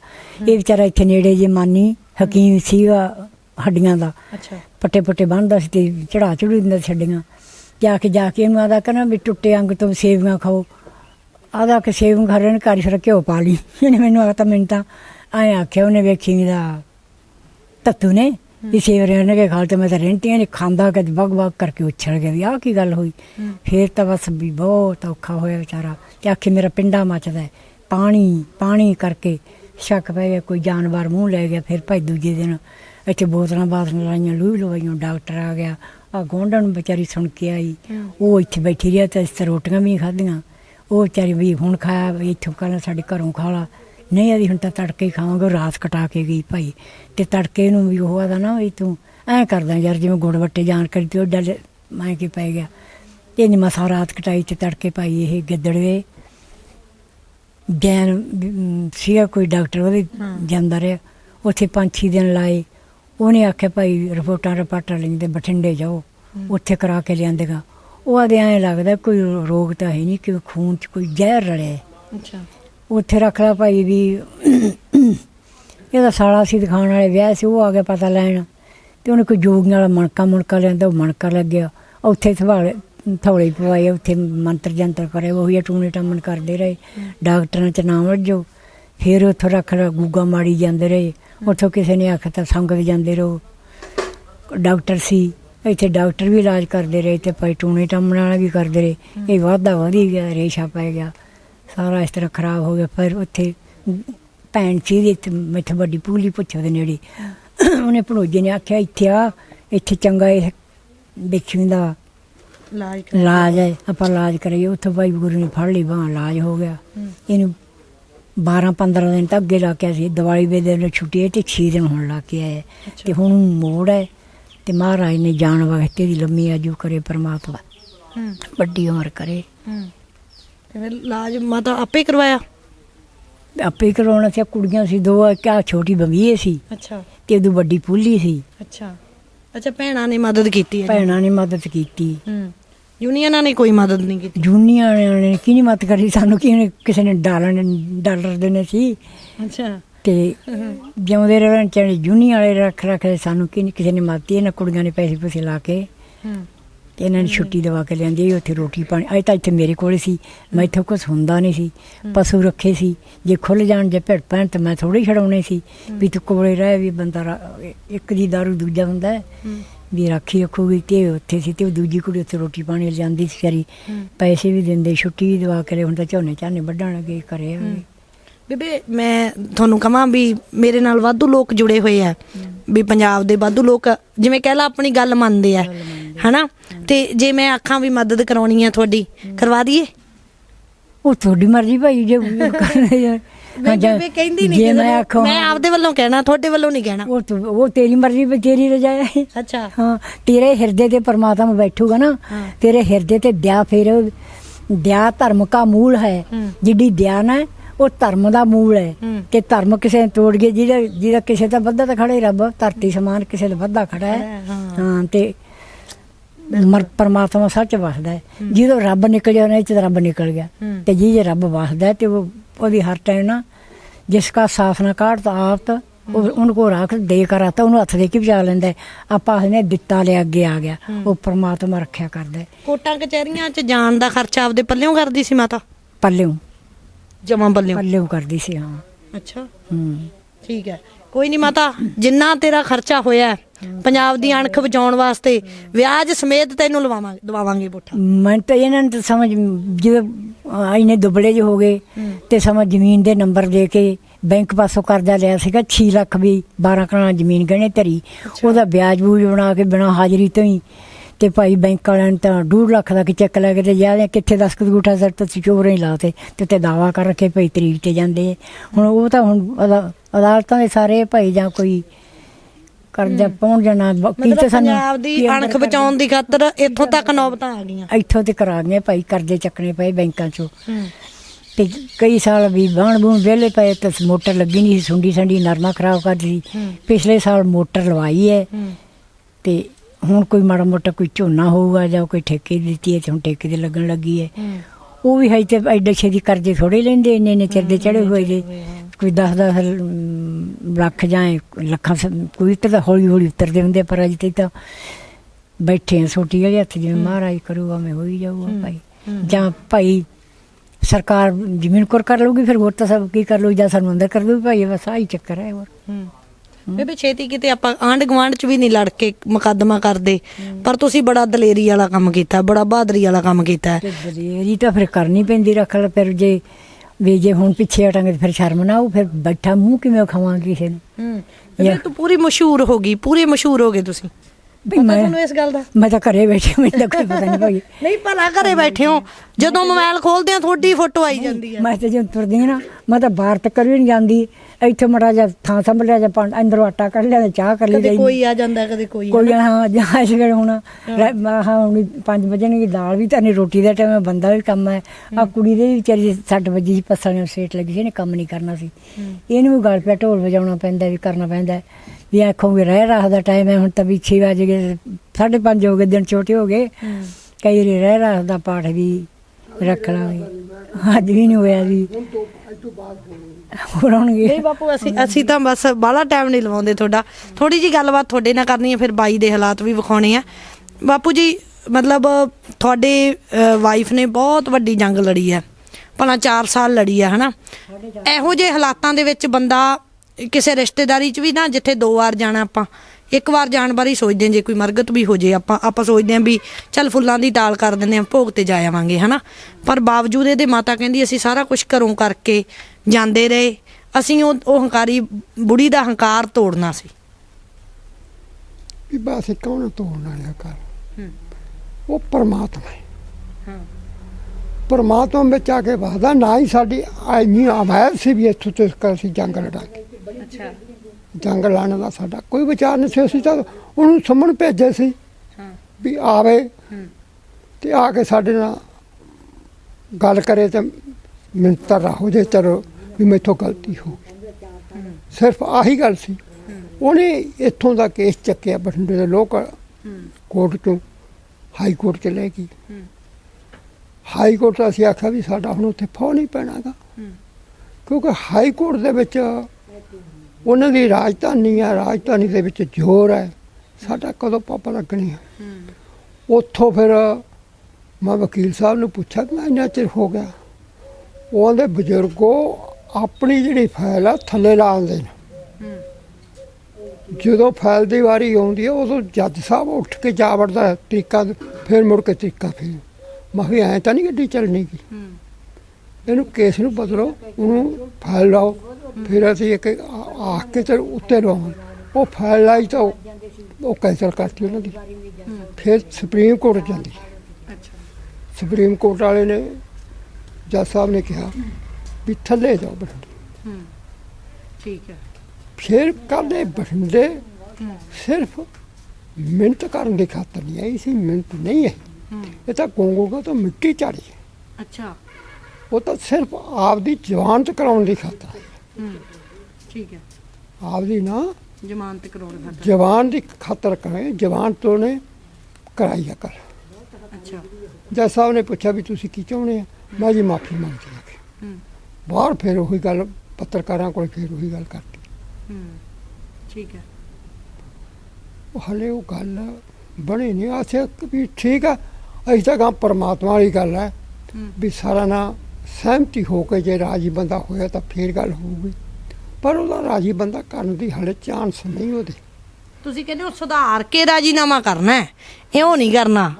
S2: ਇਹ ਵਿਚਾਰਾ ਇੱਥੇ ਨੇੜੇ ਜੇ ਮਾਨੀ ਹਕੀਮ ਸੀਗਾ ਹੱਡੀਆਂ ਦਾ।
S1: ਅੱਛਾ।
S2: ਪੱਟੇ ਪੱਟੇ ਬੰਨਦਾ ਸੀ ਤੇ ਚੜਾ ਚੜੂ ਦਿੰਦਾ ਸੀ ਹੱਡੀਆਂ। ਜਾ ਕੇ ਜਾ ਕੇ ਇਹਨੂੰ ਆਦਾ ਕਹਿੰਦਾ ਵੀ ਟੁੱਟੇ ਅੰਗ ਤੋਂ ਸੇਵੀਆਂ ਖਾਓ। ਆਦਾ ਕਿ ਸੇਵੀਆਂ ਖਾ ਰਹੇ ਨੇ ਘਰ ਫਿਰ ਘਿਓ ਪਾ ਲਈ। ਇਹਨੇ ਮੈਨੂੰ ਆਖਤਾ ਮੈਨੂੰ ਤਾਂ ਐ ਆਖਿਆ ਉਹਨੇ ਵੇਖੀ ਦਾ ਤੱਤੂ ਨੇ ਇਹ ਸੇਵਰੀਆਂ ਨੇ ਕਿ ਖਾਲ ਤੇ ਮੈਂ ਤਾਂ ਰੈਂਟੀਆਂ ਨੇ ਖਾਂਦਾ ਕਿ ਬਗ ਬਗ ਕਰਕੇ ਉੱਛਲ ਗਿਆ ਵੀ ਆਹ ਕੀ ਗੱਲ ਹੋਈ। ਫੇਰ ਤਾਂ ਬਸ ਵੀ ਬਹੁਤ ਔਖਾ ਹੋਇਆ ਵਿਚਾਰਾ ਤੇ ਆਖੇ ਮੇਰਾ ਪਿੰਡਾ ਮੱਚਦਾ। ਪਾਣੀ ਪਾਣੀ ਕਰਕੇ ਸ਼ੱਕ ਪੈ ਗਿਆ ਕੋਈ ਜਾਨਵਰ ਮੂੰਹ ਲੈ ਗਿਆ ਫਿਰ ਭਾਈ ਦੂਜੇ ਦਿਨ ਇੱਥੇ ਬੋਤਲਾਂ ਬਾਤਲਾਂ ਲਾਈਆਂ ਲੂਈ ਲਵਾਈਆਂ ਡਾਕਟਰ ਆ ਗਿਆ। ਆ ਗੋਂਡਣ ਵਿਚਾਰੀ ਸੁਣ ਕੇ ਆਈ। ਉਹ ਇੱਥੇ ਬੈਠੀ ਰਹੀ ਤੇ ਇਸ ਰੋਟੀਆਂ ਵੀ ਨਹੀਂ ਖਾਧੀਆਂ। ਉਹ ਵਿਚਾਰੀ ਵੀ ਹੁਣ ਖਾਇਆ ਇੱਥੋਂ ਕੱਲ ਸਾਡੇ ਘਰੋਂ ਖਾ ਲਾ ਨਹੀਂ ਆਦੀ ਹੁਣ ਤਾਂ ਤੜਕੇ ਹੀ ਖਾਵਾਂਗੇ ਰਾਤ ਕਟਾ ਕੇ ਗਈ ਭਾਈ। ਤੇ ਤੜਕੇ ਨੂੰ ਵੀ ਉਹ ਆਦਾ ਨਾ ਵੀ ਤੂੰ ਐਂ ਕਰਦਾ ਯਾਰ ਜਿਵੇਂ ਗੁੜ ਵੱਟੇ ਜਾਣ ਕਰੀ ਤੇ ਉਹ ਡਲ ਮੈਂ ਕੀ ਪੈ ਗਿਆ। ਇਹ ਨੀ ਮਸਾ ਰਾਤ ਕਟਾਈ ਤੇ ਤੜਕੇ ਭਾਈ ਇਹ ਗਿੱਦੜਵੇ ਅਮ, ਸੀਗਾ ਕੋਈ ਡਾਕਟਰ ਉਹਦੇ ਜਾਂਦਾ ਰਿਹਾ। ਉੱਥੇ ਪੰਜ ਛੇ ਦਿਨ ਲਾਏ। ਉਹਨੇ ਆਖਿਆ ਭਾਈ ਰਿਪੋਰਟਾਂ ਰਿਪਾਰਟਾਂ ਲੈਂਦੇ ਬਠਿੰਡੇ ਜਾਓ ਉੱਥੇ ਕਰਾ ਕੇ ਲਿਆਂਦੇਗਾ। ਉਹ ਆਦੇ ਐਂ ਲੱਗਦਾ ਕੋਈ ਰੋਗ ਤਾਂ ਹੈ ਨਹੀਂ ਕਿ ਖੂਨ 'ਚ ਕੋਈ ਜ਼ਹਿਰ ਰਲਿਆ।
S1: ਅੱਛਾ।
S2: ਉੱਥੇ ਰੱਖ ਲਾ ਭਾਈ ਵੀ। ਇਹਦਾ ਸਾਲਾ ਸੀ ਦਿਖਾਉਣ ਵਾਲੇ, ਵਿਆਹ ਸੀ, ਉਹ ਆ ਗਿਆ ਪਤਾ ਲੈਣ। ਤੇ ਉਹਨੇ ਕੋਈ ਜੋਗੀਆਂ ਵਾਲਾ ਮਣਕਾ ਮੁਣਕਾ ਲੈਂਦਾ ਉਹ ਮਣਕਾ ਲੱਗਿਆ ਉੱਥੇ ਥਵਾਲੇ, ਥੌਲੇ ਪਵਾਏ, ਉੱਥੇ ਮੰਤਰ ਜੰਤਰ ਕਰੇ, ਉਹ ਹੀ ਟੂਣੇ ਟਾਮਣ ਕਰਦੇ ਰਹੇ। ਡਾਕਟਰਾਂ ਚ ਨਾਮ ਵਜੋ। ਫਿਰ ਉੱਥੋਂ ਰੱਖ ਲਾ, ਗੂਗਾ ਮਾੜੀ ਜਾਂਦੇ ਰਹੇ। ਉੱਥੋਂ ਕਿਸੇ ਨੇ ਆਖਿਆ ਤਾਂ ਸੰਗਤ ਜਾਂਦੇ ਰਹੋ। ਡਾਕਟਰ ਸੀ। ਇੱਥੇ ਡਾਕਟਰ ਵੀ ਇਲਾਜ ਕਰਦੇ ਰਹੇ, ਤੇ ਭਾਈ ਟੂਣੇ ਟਾਮਣ ਵਾਲਾ ਵੀ ਕਰਦੇ ਰਹੇ। ਇਹ ਵਾਧਾ ਵਧੀ ਗਿਆ, ਰੇਸ਼ਾ ਪੈ ਗਿਆ। ਸਾਰਾ ਇਸ ਤਰ੍ਹਾਂ ਖਰਾਬ ਹੋ ਗਿਆ। ਫਿਰ ਉੱਥੇ ਭੈਣ ਸੀ ਦੀ ਇੱਥੇ ਮੈਥੇ ਵੱਡੀ ਪੂਲੀ ਪੁੱਛੋ ਦੇ ਨੇੜੇ। ਉਹਨੇ ਭਣੋਜੇ ਨੇ ਆਖਿਆ ਇੱਥੇ ਆ ਇੱਥੇ ਚੰਗਾ ਇਹ ਦੇਖੀ ਦਾ
S1: ਇਲਾਜ
S2: ਇਲਾਜ ਹੈ ਆਪਾਂ ਇਲਾਜ ਕਰੀਏ ਉੱਥੇ ਭਾਈ ਗੁਰੂ ਨੇ ਫੜ ਲਈ ਬਾਂਹ ਇਲਾਜ ਹੋ ਗਿਆ। ਇਹਨੂੰ 12 15 ਦਿਨ ਤੱਕ ਅੱਗੇ ਲਾ ਕੇ ਸੀ। ਦੀਵਾਲੀ ਦੇ ਦਿਨ ਛੁੱਟੀ ਹੈ ਤੇ 6 ਦਿਨ ਹੁਣ ਲਾ ਕੇ ਆਏ। ਤੇ ਹੁਣ ਮੋੜ ਹੈ ਤੇ ਮਹਾਰਾਜ ਨੇ ਜਾਣ ਵਾਸਤੇ ਦੀ ਲੰਮੀ ਆਜੂ ਕਰੇ ਪਰਮਾਤਮਾ ਵੱਡੀ ਉਮਰ ਕਰੇ।
S1: ਫਿਰ ਇਲਾਜ ਮਾਤਾ ਆਪੇ ਕਰਵਾਇਆ।
S2: ਆਪੇ ਕਰਾਉਣਾ ਸੀ ਕੁੜੀਆਂ ਸੀ ਦੋ ਕਿਆ ਛੋਟੀ ਬੰਬੀਏ ਸੀ।
S1: ਅੱਛਾ।
S2: ਤੇ ਉਦੋਂ ਵੱਡੀ ਪੁੱਲੀ ਸੀ।
S1: ਅੱਛਾ। ਅੱਛਾ ਭੈਣਾਂ ਨੇ ਮਦਦ ਕੀਤੀ ਹੈ।
S2: ਭੈਣਾਂ ਨੇ ਮਦਦ ਕੀਤੀ।
S1: ਹੂੰ। ਯੂਨੀਅਨਾਂ ਨੇ ਕੋਈ ਮਦਦ ਨਹੀਂ ਕੀਤੀ।
S2: ਜੂਨੀਆਂ ਨੇ ਕੀ ਨਹੀਂ ਮਦਦ ਕਰੀ? ਸਾਨੂੰ ਕੀ ਨੇ ਕਿਸੇ ਨੇ ਡਾਲਰ ਡਾਲਰ ਦੇਣੇ ਸੀ?
S1: ਅੱਛਾ।
S2: ਤੇ ਜਿਉਂਦੇ ਰਹਿਣ ਚਾਹੇ ਜੂਨੀ ਵਾਲੇ ਰੱਖ ਰੱਖ ਸਾਨੂੰ ਕੀ ਕਿਸੇ ਨੇ ਮਾਤੀ ਇਹਨਾਂ ਕੁੜੀਆਂ ਨੇ ਪੈਸੇ ਪੂਸੇ ਲਾ ਕੇ।
S1: ਹੂੰ।
S2: ਤੇ ਇਹਨਾਂ ਨੇ ਛੁੱਟੀ ਦਵਾ ਕੇ ਲਿਆਂਦੀ ਉੱਥੇ ਰੋਟੀ ਪਾਣੀ ਅਜੇ ਤਾਂ ਇੱਥੇ ਮੇਰੇ ਕੋਲ ਸੀ ਮੈਂ ਇੱਥੇ ਕੁਝ ਹੁੰਦਾ ਨਹੀਂ ਸੀ ਪਸ਼ੂ ਰੱਖੇ ਸੀ ਜੇ ਖੁੱਲ ਜਾਣ ਜੇ ਭਿੜ ਪੈਣ ਤਾਂ ਮੈਂ ਥੋੜੇ ਛਡਾਉਣੇ ਸੀ ਵੀ ਤੂੰ ਕੋਲੇ ਰਹਿ ਵੀ ਬੰਦਾ ਇੱਕ ਦੀ ਦਾਰੂ ਦੂਜਾ ਹੁੰਦਾ। ਵੀ ਰਾਖੀ ਰੱਖੂਗੀ ਤੇ ਉੱਥੇ ਸੀ ਤੇ ਉਹ ਦੂਜੀ ਕੁੜੀ ਉੱਥੇ ਰੋਟੀ ਪਾਣੀ ਲਿਆਂਦੀ ਸੀ ਸਾਰੀ ਪੈਸੇ ਵੀ ਦਿੰਦੇ ਛੁੱਟੀ ਦਵਾ ਕੇ ਹੁਣ ਤਾਂ ਝੋਨੇ ਝਾਨੇ ਵੱਢਣ ਲੱਗੇ ਕਰੇ ਹੋਏ।
S1: ਬੇਬੇ ਮੈਂ ਤੁਹਾਨੂੰ ਕਹਾਂ ਵੀ ਮੇਰੇ ਨਾਲ ਵਾਧੂ ਲੋਕ ਜੁੜੇ ਹੋਏ ਆ। ਵੀ ਪੰਜਾਬ ਦੇ ਵਾਧੂ ਲੋਕ ਜਿਵੇਂ ਕਹਿ ਲਾ ਆਪਣੀ ਗੱਲ ਮੰਨਦੇ ਆ ਹਨਾ? ਤੇ ਜੇ ਮੈਂ ਆਖਾਂ ਵੀ ਮਦਦ ਕਰਾਉਣੀ ਆ ਤੁਹਾਡੀ ਕਰਵਾ ਦਈਏ?
S2: ਉਹ ਤੁਹਾਡੀ ਮਰਜ਼ੀ ਭਾਈ ਜੇ *laughs* ਕਰਨੇ ਜਾਂ-
S1: ਬੇਬੇ ਕਹਿੰਦੀ ਨਹੀਂ
S2: ਜੇ ਮੈਂ ਆਖਾਂ
S1: ਮੈਂ ਆਪਦੇ ਵੱਲੋਂ ਕਹਿਣਾ ਤੁਹਾਡੇ ਵੱਲੋਂ ਨਹੀਂ ਕਹਿਣਾ।
S2: ਉਹ ਤੂੰ- ਉਹ ਤੇਰੀ ਮਰਜ਼ੀ ਵੀ ਤੇਰੀ ਰਜਾ ਹੈ।
S1: ਅੱਛਾ।
S2: ਹਾਂ ਤੇਰੇ ਹਿਰਦੇ ਤੇ ਪਰਮਾਤਮਾ ਬੈਠੂਗਾ ਨਾ ਤੇਰੇ ਹਿਰਦੇ ਤੇ ਦਇਆ ਫਿਰ ਦਇਆ ਧਰਮ ਦਾ ਮੂਲ ਹੈ। ਜਿੱਡੀ ਦਇਆ ਨਾ ਉਹ ਧਰਮ ਦਾ ਮੂਲ ਹੈ ਕਿ ਧਰਮ ਕਿਸੇ ਨੇ ਤੋੜ ਗਿਆ ਜਿਹਦਾ ਜਿਹਦਾ ਕਿਸੇ ਦਾ ਵੱਧਾ ਤਾਂ ਖੜਾ ਹੀ ਰੱਬ ਧਰਤੀ ਸਮਾਨ ਕਿਸੇ ਦਾ ਵੱਧਾ ਖੜਾ ਹੈ। ਹਾਂ ਤੇ ਮਰ ਪਰਮਾਤਮਾ ਸੱਚ ਵਸਦਾ ਹੈ। ਜਦੋਂ ਰੱਬ ਨਿਕਲ ਗਿਆ ਉਹਨਾਂ ਚ ਤਾਂ ਰੱਬ ਨਿਕਲ ਗਿਆ। ਤੇ ਜੀ ਜੇ ਰੱਬ ਵਸਦਾ ਹੈ ਤੇ ਉਹ ਉਹਦੀ ਹਰ ਟਾਈਮ ਨਾ ਜਿਸ ਕਾ ਸਾਥ ਨਾ ਕਾਢਤਾ ਆਪ ਤਾਂ ਉਹ ਉਹਨੂੰ ਕੋ ਰੱਖ ਦੇ ਕਰ ਆਤਾ ਉਹਨੂੰ ਹੱਥ ਦੇ ਕੇ ਬਚਾ ਲੈਂਦਾ। ਆਪਾਂ ਹਨੇ ਦਿੱਤਾ ਲਿਆ ਅੱਗੇ ਆ ਗਿਆ। ਉਹ ਪਰਮਾਤਮਾ ਰੱਖਿਆ ਕਰਦਾ।
S1: ਕੋਟਾਂ ਕਚਹਿਰੀਆਂ 'ਚ ਜਾਣ ਦਾ ਖਰਚਾ ਆਪਦੇ ਪੱਲਿਓਂ ਕਰਦੀ ਸੀ ਮਾਤਾ?
S2: ਪੱਲਿਓਂ।
S1: ਜਮਾ ਪੱਲਿਓਂ
S2: ਪੱਲਿਓਂ ਕਰਦੀ ਸੀ ਹਾਂ।
S1: ਅੱਛਾ।
S2: ਹੂੰ।
S1: ਠੀਕ ਹੈ। ਕੋਈ ਨਹੀਂ ਮਾਤਾ ਜਿੰਨਾ ਤੇਰਾ ਖਰਚਾ ਹੋਇਆ ਹੈ, ਪੰਜਾਬ ਦੀ ਅਣਖ ਬਚਾਉਣ ਵਾਸਤੇ ਵਿਆਜ ਸਮੇਤ ਤੈਨੂੰ ਲਵਾਵਾਂਗੇ ਦਵਾਵਾਂਗੇ ਬੋਠਾ
S2: ਮੈਂ ਤਾਂ ਇਹਨਾਂ ਨੂੰ ਤਾਂ ਸਮਝ ਜਦੋਂ ਅਹ ਇੰਨੇ ਦੁਬਲੇ ਜਿਹੇ ਹੋ ਗਏ ਤੇ ਸਮਝ ਜ਼ਮੀਨ ਦੇ ਨੰਬਰ ਦੇ ਕੇ ਬੈਂਕ ਪਾਸੋਂ ਕਰਜ਼ਾ ਲਿਆ ਸੀਗਾ 6 ਲੱਖ ਵੀ 12 ਕਨਾਲ ਜ਼ਮੀਨ ਗਹਿਣੇ ਧਰੀ। ਉਹਦਾ ਵਿਆਜ ਬੂਜ ਬਣਾ ਕੇ ਬਿਨਾਂ ਹਾਜ਼ਰੀ ਤੋਂ ਹੀ ਤੇ ਭਾਈ ਬੈਂਕ ਵਾਲਿਆਂ ਨੇ ਤਾਂ 2 ਲੱਖ ਦਾ ਕਿ ਚੈੱਕ ਲੈ ਕੇ ਤੇ ਜਾਂਦੇ ਕਿੱਥੇ ਦਸ ਕਦੂਠਾ ਸਰ ਤੇ ਚੋਰ ਹੀ ਲਾਤੇ ਤੇ ਤੇ ਦਾਵਾ ਕਰ ਰੱਖੇ ਭਈ ਤਰੀਕ ਤੇ ਜਾਂਦੇ। ਹੁਣ ਉਹ ਤਾਂ ਹੁਣ ਅਦਾ- ਅਦਾਲਤਾਂ ਦੇ ਸਾਰੇ ਭਾਈ ਜਾਂ ਕੋਈ ਕਰਜ਼ਾ ਪਾਉਣ ਜਾਣਾ
S1: ਮਤਲਬ
S2: ਤੇ ਸਾਨੂੰ
S1: ਪੰਜਾਬ ਦੀ
S2: ਕੀ ਅੰਦਰ
S1: ਅਣਖ ਬਚਾਉਣ ਦੀ ਖਾਤਰ ਇੱਥੋਂ ਤੱਕ ਨੌਬਤਾਂ ਆ ਗਈਆਂ।
S2: ਇੱਥੋਂ ਤੇ ਕਰਾ ਗਏ ਭਾਈ ਕਰਜ਼ੇ ਚੱਕਣੇ ਪਏ ਬੈਂਕਾਂ ਚੋਂ। ਤੇ ਕਈ ਸਾਲ ਵੀ ਬਾਣ ਬੂਣ ਵਿਹਲੇ ਪਏ ਤੇ ਮੋਟਰ ਲੱਗੀ ਨਹੀਂ ਸੀ ਸੁੰਡੀ ਸੰਡੀ ਨਰਮਾ ਖਰਾਬ ਕਰਦੀ ਸੀ। ਪਿਛਲੇ ਸਾਲ ਮੋਟਰ ਲਵਾਈ ਹੈ। ਤੇ ਹੁਣ ਕੋਈ ਮਾੜਾ ਮੋਟਾ ਕੋਈ ਝੋਨਾ ਹੋਊਗਾ ਜਾਂ ਕੋਈ ਠੇਕੇ ਦਿੱਤੀ ਹੈ ਤੇ ਹੁਣ ਠੇਕੇ ਤੇ ਲੱਗਣ ਲੱਗੀ ਹੈ। ਉਹ ਵੀ ਹੈ ਤੇ ਐਡੇ ਛੇਤੀ ਕਰਜ਼ੇ ਥੋੜੇ ਲੈਂਦੇ ਇੰਨੇ ਇੰਨੇ ਚਿਰ ਦੇ ਚੜੇ ਹੋਏ ਜੇ। ਕੋਈ 10 10 ਲੱਖ ਜਾਂ ਲੱਖਾਂ ਕੋਈ ਤਾਂ ਹੌਲੀ ਹੌਲੀ ਉਤਰਦੇ ਹੁੰਦੇ ਪਰ ਅਜੇ ਤੇ ਤਾਂ ਬੈਠੇ ਆ ਸੋਟੀ ਵਾਲੇ ਹੱਥ ਜਿਵੇਂ ਮਹਾਰਾਜ ਕਰੂਗਾ ਮੈਂ ਹੋਈ ਜਾਊਗਾ ਭਾਈ। ਜਾਂ ਭਾਈ ਸਰਕਾਰ ਜ਼ਮੀਨ ਕੋਰ ਕਰ ਲਊਗੀ ਫਿਰ ਹੋਰ ਤਾਂ ਸਭ ਕੀ ਕਰ ਲਊ ਜਾਂ ਸਾਨੂੰ ਅੰਦਰ ਕਰ ਦਊਗੀ ਭਾਈ ਬਸ ਆਹੀ ਚੱਕਰ ਹੈ ਹੋਰ।
S1: ਬੇਬੇ ਛੇਤੀ ਕਿਤੇ ਆਪਾਂ ਆਂਢ ਗੁਆਂਢ 'ਚ ਵੀ ਨਹੀਂ ਲੜ ਕੇ ਮੁਕੱਦਮਾ ਕਰਦੇ। ਪਰ ਤੁਸੀਂ ਬੜਾ ਦਲੇਰੀ ਵਾਲਾ ਕੰਮ ਕੀਤਾ ਬੜਾ ਬਹਾਦਰੀ ਵਾਲਾ ਕੰਮ ਕੀਤਾ।
S2: ਦਲੇਰੀ ਤਾਂ ਫਿਰ ਕਰਨੀ ਪੈਂਦੀ ਰੱਖ ਲੈ ਫਿਰ ਜੇ ਵੀ ਜੇ ਹੁਣ ਪਿੱਛੇ ਹਟਾਂਗੇ ਫਿਰ ਸ਼ਰਮ ਨਾ ਆਊ ਫਿਰ ਬੈਠਾ ਮੂੰਹ ਕਿਵੇਂ ਖਾਵਾਂਗੇ ਕਿਸੇ ਨੂੰ?
S1: ਹੂੰ ਬੇਬੇ ਤੂੰ ਪੂਰੀ ਮਸ਼ਹੂਰ ਹੋ ਗਈ ਪੂਰੇ ਮਸ਼ਹੂਰ ਹੋ ਗਏ ਤੁਸੀਂ।
S2: ਵੀ ਮੈਂ
S1: ਤੁਹਾਨੂੰ ਇਸ ਗੱਲ ਦਾ?
S2: ਮੈਂ ਤਾਂ ਘਰੇ ਬੈਠੀ ਮੈਨੂੰ ਤਾਂ ਕੋਈ ਪਤਾ ਨਹੀਂ ਭਾਈ। *laughs*
S1: ਨਹੀਂ ਭਲਾ ਘਰੇ ਬੈਠੇ ਹੋ। ਜਦੋਂ ਮੋਬਾਈਲ ਖੋਲਦੇ ਆ ਤੁਹਾਡੀ ਫੋਟੋ ਆਈ ਜਾਂਦੀ ਹੈ।
S2: ਮੈਂ ਤਾਂ ਜਦੋਂ ਤੁਰਦੀ ਹਾਂ ਨਾ ਮੈਂ ਤਾਂ ਬਾਹਰ ਤੱਕ ਵੀ ਨਹੀਂ ਜਾਂਦੀ। ਇੱਥੇ ਮੜਾ ਜਾ ਥਾਂ ਸੰਭ ਲਿਆ ਜਾ ਪਾਣੀ ਅੰਦਰੋਂ ਆਟਾ ਕੱਢ ਲਿਆ ਤੇ ਚਾਹ ਕਰ ਲਈ
S1: ਕਦੇ। ਕੋਈ ਆ ਜਾਂਦਾ ਕਦੇ ਕੋਈ
S2: ਕੋਈ ਹਾਂ ਜਾਂ ਇਸ ਵੇਲੇ ਹੁਣ ਮੈਂ ਹਾਂ ਹੁਣ 5 ਵਜੇ ਦੀ ਦਾਲ ਵੀ ਤਾਂ ਨਹੀਂ ਰੋਟੀ ਦਾ ਟਾਈਮ ਬੰਦਾ ਵੀ ਕੰਮ ਹੈ। ਆ ਕੁੜੀ ਦੇ ਵੀ ਵਿਚਾਰੀ 6 ਵਜੇ ਦੀ ਪੱਸਾਂ ਨੂੰ ਸੇਟ ਲੱਗੀ ਸੀ ਇਹਨੇ ਕੰਮ ਨਹੀਂ ਕਰਨਾ ਸੀ। ਇਹਨੂੰ ਵੀ ਗਲ ਪਿਆ ਢੋਲ ਵਜਾਉਣਾ ਪੈਂਦਾ ਵੀ ਕਰਨਾ ਪੈਂਦਾ। ਵੀ ਆਖੋਗੇ ਰਹਿ ਰਾਹ ਦਾ ਟਾਈਮ ਹੈ ਹੁਣ ਤਾਂ ਵੀ 6 ਵਜੇ ਗਏ 5:30 ਹੋ ਗਏ ਦਿਨ ਛੋਟੇ ਹੋ ਗਏ। ਕਈ ਰਹਿ ਰਾਹ ਦਾ ਪਾਠ ਵੀ ਰੱਖ ਲਾਂਗੇ ਅੱਜ ਵੀ ਨਹੀਂ ਹੋਇਆ ਵੀ ਹੋਣਗੇ
S1: ਨਹੀਂ ਬਾਪੂ ਅਸੀਂ ਅਸੀਂ ਤਾਂ ਬਸ ਬਾਹਲਾ ਟਾਈਮ ਨਹੀਂ ਲਵਾਉਂਦੇ ਤੁਹਾਡਾ। ਥੋੜੀ ਜੀ ਗੱਲਬਾਤ ਤੁਹਾਡੇ ਨਾਲ ਕਰਨੀ ਹੈ ਫਿਰ ਬਾਈ ਦੇ ਹਾਲਾਤ ਵੀ ਵਿਖਾਉਣੇ ਆ। ਬਾਪੂ ਜੀ ਮਤਲਬ ਤੁਹਾਡੇ ਵਾਈਫ ਨੇ ਬਹੁਤ ਵੱਡੀ ਜੰਗ ਲੜੀ ਹੈ। ਭਲਾ 4 ਸਾਲ ਲੜੀ ਹੈ ਹਨਾ? ਇਹੋ ਜਿਹੇ ਹਾਲਾਤਾਂ ਦੇ ਵਿੱਚ ਬੰਦਾ ਕਿਸੇ ਰਿਸ਼ਤੇਦਾਰੀ 'ਚ ਵੀ ਨਾ ਜਿੱਥੇ ਦੋ ਵਾਰ ਜਾਣਾ ਆਪਾਂ। ਇੱਕ ਵਾਰ ਜਾਣ ਬਾਰੇ ਸੋਚਦੇ ਜੇ ਕੋਈ ਮਰਗਤ ਵੀ ਹੋ ਜੇ ਆਪਾਂ ਆਪਾਂ ਸੋਚਦੇ ਆਂ ਵੀ ਚੱਲ ਫੁੱਲਾਂ ਦੀ ਟਾਲ ਕਰ ਦਿੰਦੇ ਆਂ ਭੋਗ ਤੇ ਜਾ ਆਵਾਂਗੇ ਹਨਾ? ਪਰ ਬਾਵਜੂਦ ਇਹਦੇ ਮਾਤਾ ਕਹਿੰਦੀ ਅਸੀਂ ਸਾਰਾ ਕੁਝ ਘਰੋਂ ਕਰਕੇ ਜਾਂਦੇ ਰਹੇ। ਅਸੀਂ ਉਹ ਉਹ ਹੰਕਾਰੀ ਬੁੜੀ ਦਾ ਹੰਕਾਰ ਤੋੜਨਾ ਸੀ।
S3: ਵੀ ਬਸ ਇੱਕ ਉਹਨੂੰ ਤੋੜਨ ਵਾਲਿਆ ਕਰ। ਉਹ ਪਰਮਾਤਮਾ ਹੈ। ਪਰਮਾਤਮਾ ਵਿੱਚ ਆ ਕੇ ਵਾਦਾ ਨਾ ਹੀ ਸਾਡੀ ਐਨੀ ਆਵਾਜ਼ ਸੀ ਵੀ ਇੱਥੋਂ ਤੱਕ ਅਸੀਂ ਜੰਗ ਲੜਾਂਗੇ।
S4: ਅੱਛਾ।
S3: ਜੰਗ ਲੜਨ ਦਾ ਸਾਡਾ ਕੋਈ ਵਿਚਾਰ ਨਹੀਂ ਸੀ। ਅਸੀਂ ਤਾਂ ਉਹਨੂੰ ਸਮਣ ਭੇਜੇ ਸੀ ਵੀ ਆਵੇ ਤੇ ਆ ਕੇ ਸਾਡੇ ਨਾਲ ਗੱਲ ਕਰੇ ਤੇ ਮਿੰਤਰ ਰਹੋ ਜੇ ਚਲੋ ਵੀ ਮੈਥੋਂ ਗਲਤੀ ਹੋ ਗਈ। ਸਿਰਫ ਆਹੀ ਗੱਲ ਸੀ। ਉਹਨੇ ਇੱਥੋਂ ਦਾ ਕੇਸ ਚੱਕਿਆ ਬਠਿੰਡੇ ਦੇ ਲੋਕ ਕੋਰਟ ਤੋਂ ਹਾਈ ਕੋਰਟ ਚ ਲੈ ਗਈ। ਹਾਈ ਕੋਰਟ ਅਸੀਂ ਆਖਿਆ ਵੀ ਸਾਡਾ ਹੁਣ ਉੱਥੇ ਫੋ ਨਹੀਂ ਪੈਣਾਗਾ। ਕਿਉਂਕਿ ਹਾਈ ਕੋਰਟ ਦੇ ਵਿੱਚ ਉਹਨਾਂ ਦੀ ਰਾਜਧਾਨੀ ਆ ਰਾਜਧਾਨੀ ਦੇ ਵਿੱਚ ਜ਼ੋਰ ਹੈ। ਸਾਡਾ ਕਦੋਂ ਪਾਪਾ ਲੱਗਣੀ ਆ? ਉੱਥੋਂ ਫਿਰ ਮੈਂ ਵਕੀਲ ਸਾਹਿਬ ਨੂੰ ਪੁੱਛਿਆ ਕਿ ਇੰਨਾ ਚਿਰ ਹੋ ਗਿਆ? ਉਹਦੇ ਬਜ਼ੁਰਗੋ ਆਪਣੀ ਜਿਹੜੀ ਫਾਈਲ ਆ ਥੱਲੇ ਲਾ ਦਿੰਦੇ ਨੇ। ਜਦੋਂ ਫਾਈਲ ਦੀ ਵਾਰੀ ਆਉਂਦੀ ਹੈ ਉਦੋਂ ਜੱਜ ਸਾਹਿਬ ਉੱਠ ਕੇ ਜਾ ਵੜਦਾ ਤਰੀਕਾ ਫਿਰ ਮੁੜ ਕੇ ਤਰੀਕਾ ਫਿਰ। ਮੈਂ ਵੀ ਐਂ ਤਾਂ ਨਹੀਂ ਗੱਡੀ ਚੱਲਣੀ ਗੀ? ਇਹਨੂੰ ਕੇਸ ਨੂੰ ਬਦਲੋ ਉਹਨੂੰ ਫਾਇਲ ਲਾਓ ਫਿਰ ਅਸੀਂ ਇੱਕ ਆਖ ਕੇ ਤੇ ਉੱਤੇ ਲਾਉਣ ਉਹ ਫਾਇਲ ਲਾਈ ਤਾਂ ਉਹ ਕੈਂਸਲ ਕਰਤੀ ਉਹਨਾਂ ਦੀ। ਫਿਰ ਸੁਪਰੀਮ ਕੋਰਟ ਜਾਂਦੀ ਸੁਪਰੀਮ ਕੋਰਟ ਵਾਲੇ ਨੇ ਜੱਜ ਸਾਹਿਬ ਨੇ ਕਿਹਾ ਵੀ ਥੱਲੇ ਜਾਓ ਬਠਿੰਡੇ।
S4: ਠੀਕ ਹੈ।
S3: ਫਿਰ ਕਾਲੇ ਬਠਿੰਡੇ ਸਿਰਫ ਮਿਹਨਤ ਕਰਨ ਦੀ ਖਾਤਰ ਨਹੀਂ ਆਈ ਸੀ ਮਿਹਨਤ ਨਹੀਂ ਹੈ। ਇਹ ਤਾਂ ਕੋਂਗੋ ਕਾ ਤਾਂ ਮਿੱਟੀ ਚਾੜੀ ਹੈ।
S4: ਅੱਛਾ।
S3: ਉਹ ਤਾਂ ਸਿਰਫ ਆਪਦੀ ਜ਼ਬਾਨ ਤੇ ਕਰਾਉਣ ਲਈ ਖਾਤਰ ਹੂੰ।
S4: ਠੀਕ ਹੈ।
S3: ਆਪਦੀ ਨਾ
S4: ਜ਼ਮਾਨਤ ਕਰਾਉਣ ਖਾਤਰ।
S3: ਜ਼ਬਾਨ ਦੀ ਖਾਤਰ ਕਰੇ ਜ਼ਬਾਨ ਤੋਂ ਨੇ ਕਰਾਈ ਆ ਕਰ ਜੈ ਸਾਹਿਬ ਨੇ ਪੁੱਛਿਆ ਵੀ ਤੁਸੀਂ ਕੀ ਚਾਹੁੰਦੇ ਆ ਮੈਂ ਜੀ ਮਾਫੀ ਮੰਗਦੀ ਆ
S4: ਕਿ
S3: ਬਾਹਰ ਫਿਰ ਉਹੀ ਗੱਲ ਪੱਤਰਕਾਰਾਂ ਕੋਲ ਫਿਰ ਉਹੀ ਗੱਲ ਕਰਦੀ
S4: ਹੂੰ ਠੀਕ ਹੈ।
S3: ਉਹ ਹਲੇ ਉਹ ਗੱਲ ਬਣੀ ਨਹੀਂ। ਆਸੇ ਵੀ ਠੀਕ ਆ ਅਸੀਂ ਤਾਂ ਗਾਂ ਪਰਮਾਤਮਾ ਵਾਲੀ ਗੱਲ ਹੈ। ਵੀ ਸਾਰਾ ਨਾ ਸਹਿਮਤੀ ਹੋ ਕੇ ਜੇ ਰਾਜੀ ਬੰਦਾ ਹੋਇਆ ਤਾਂ ਫੇਰ ਗੱਲ ਹੋਊਗੀ। ਪਰ ਉਹਦਾ ਰਾਜੀ ਬੰਦਾ ਕਰਨ ਦੀ ਹਲੇ ਚਾਂਸ ਨਹੀਂ ਉਹਦੇ।
S1: ਤੁਸੀਂ ਕਹਿੰਦੇ ਹੋ ਸੁਧਾਰ ਕੇ ਰਾਜੀਨਾਮਾ ਕਰਨਾ ਹੈ। ਇਉਂ ਨਹੀਂ ਕਰਨਾ।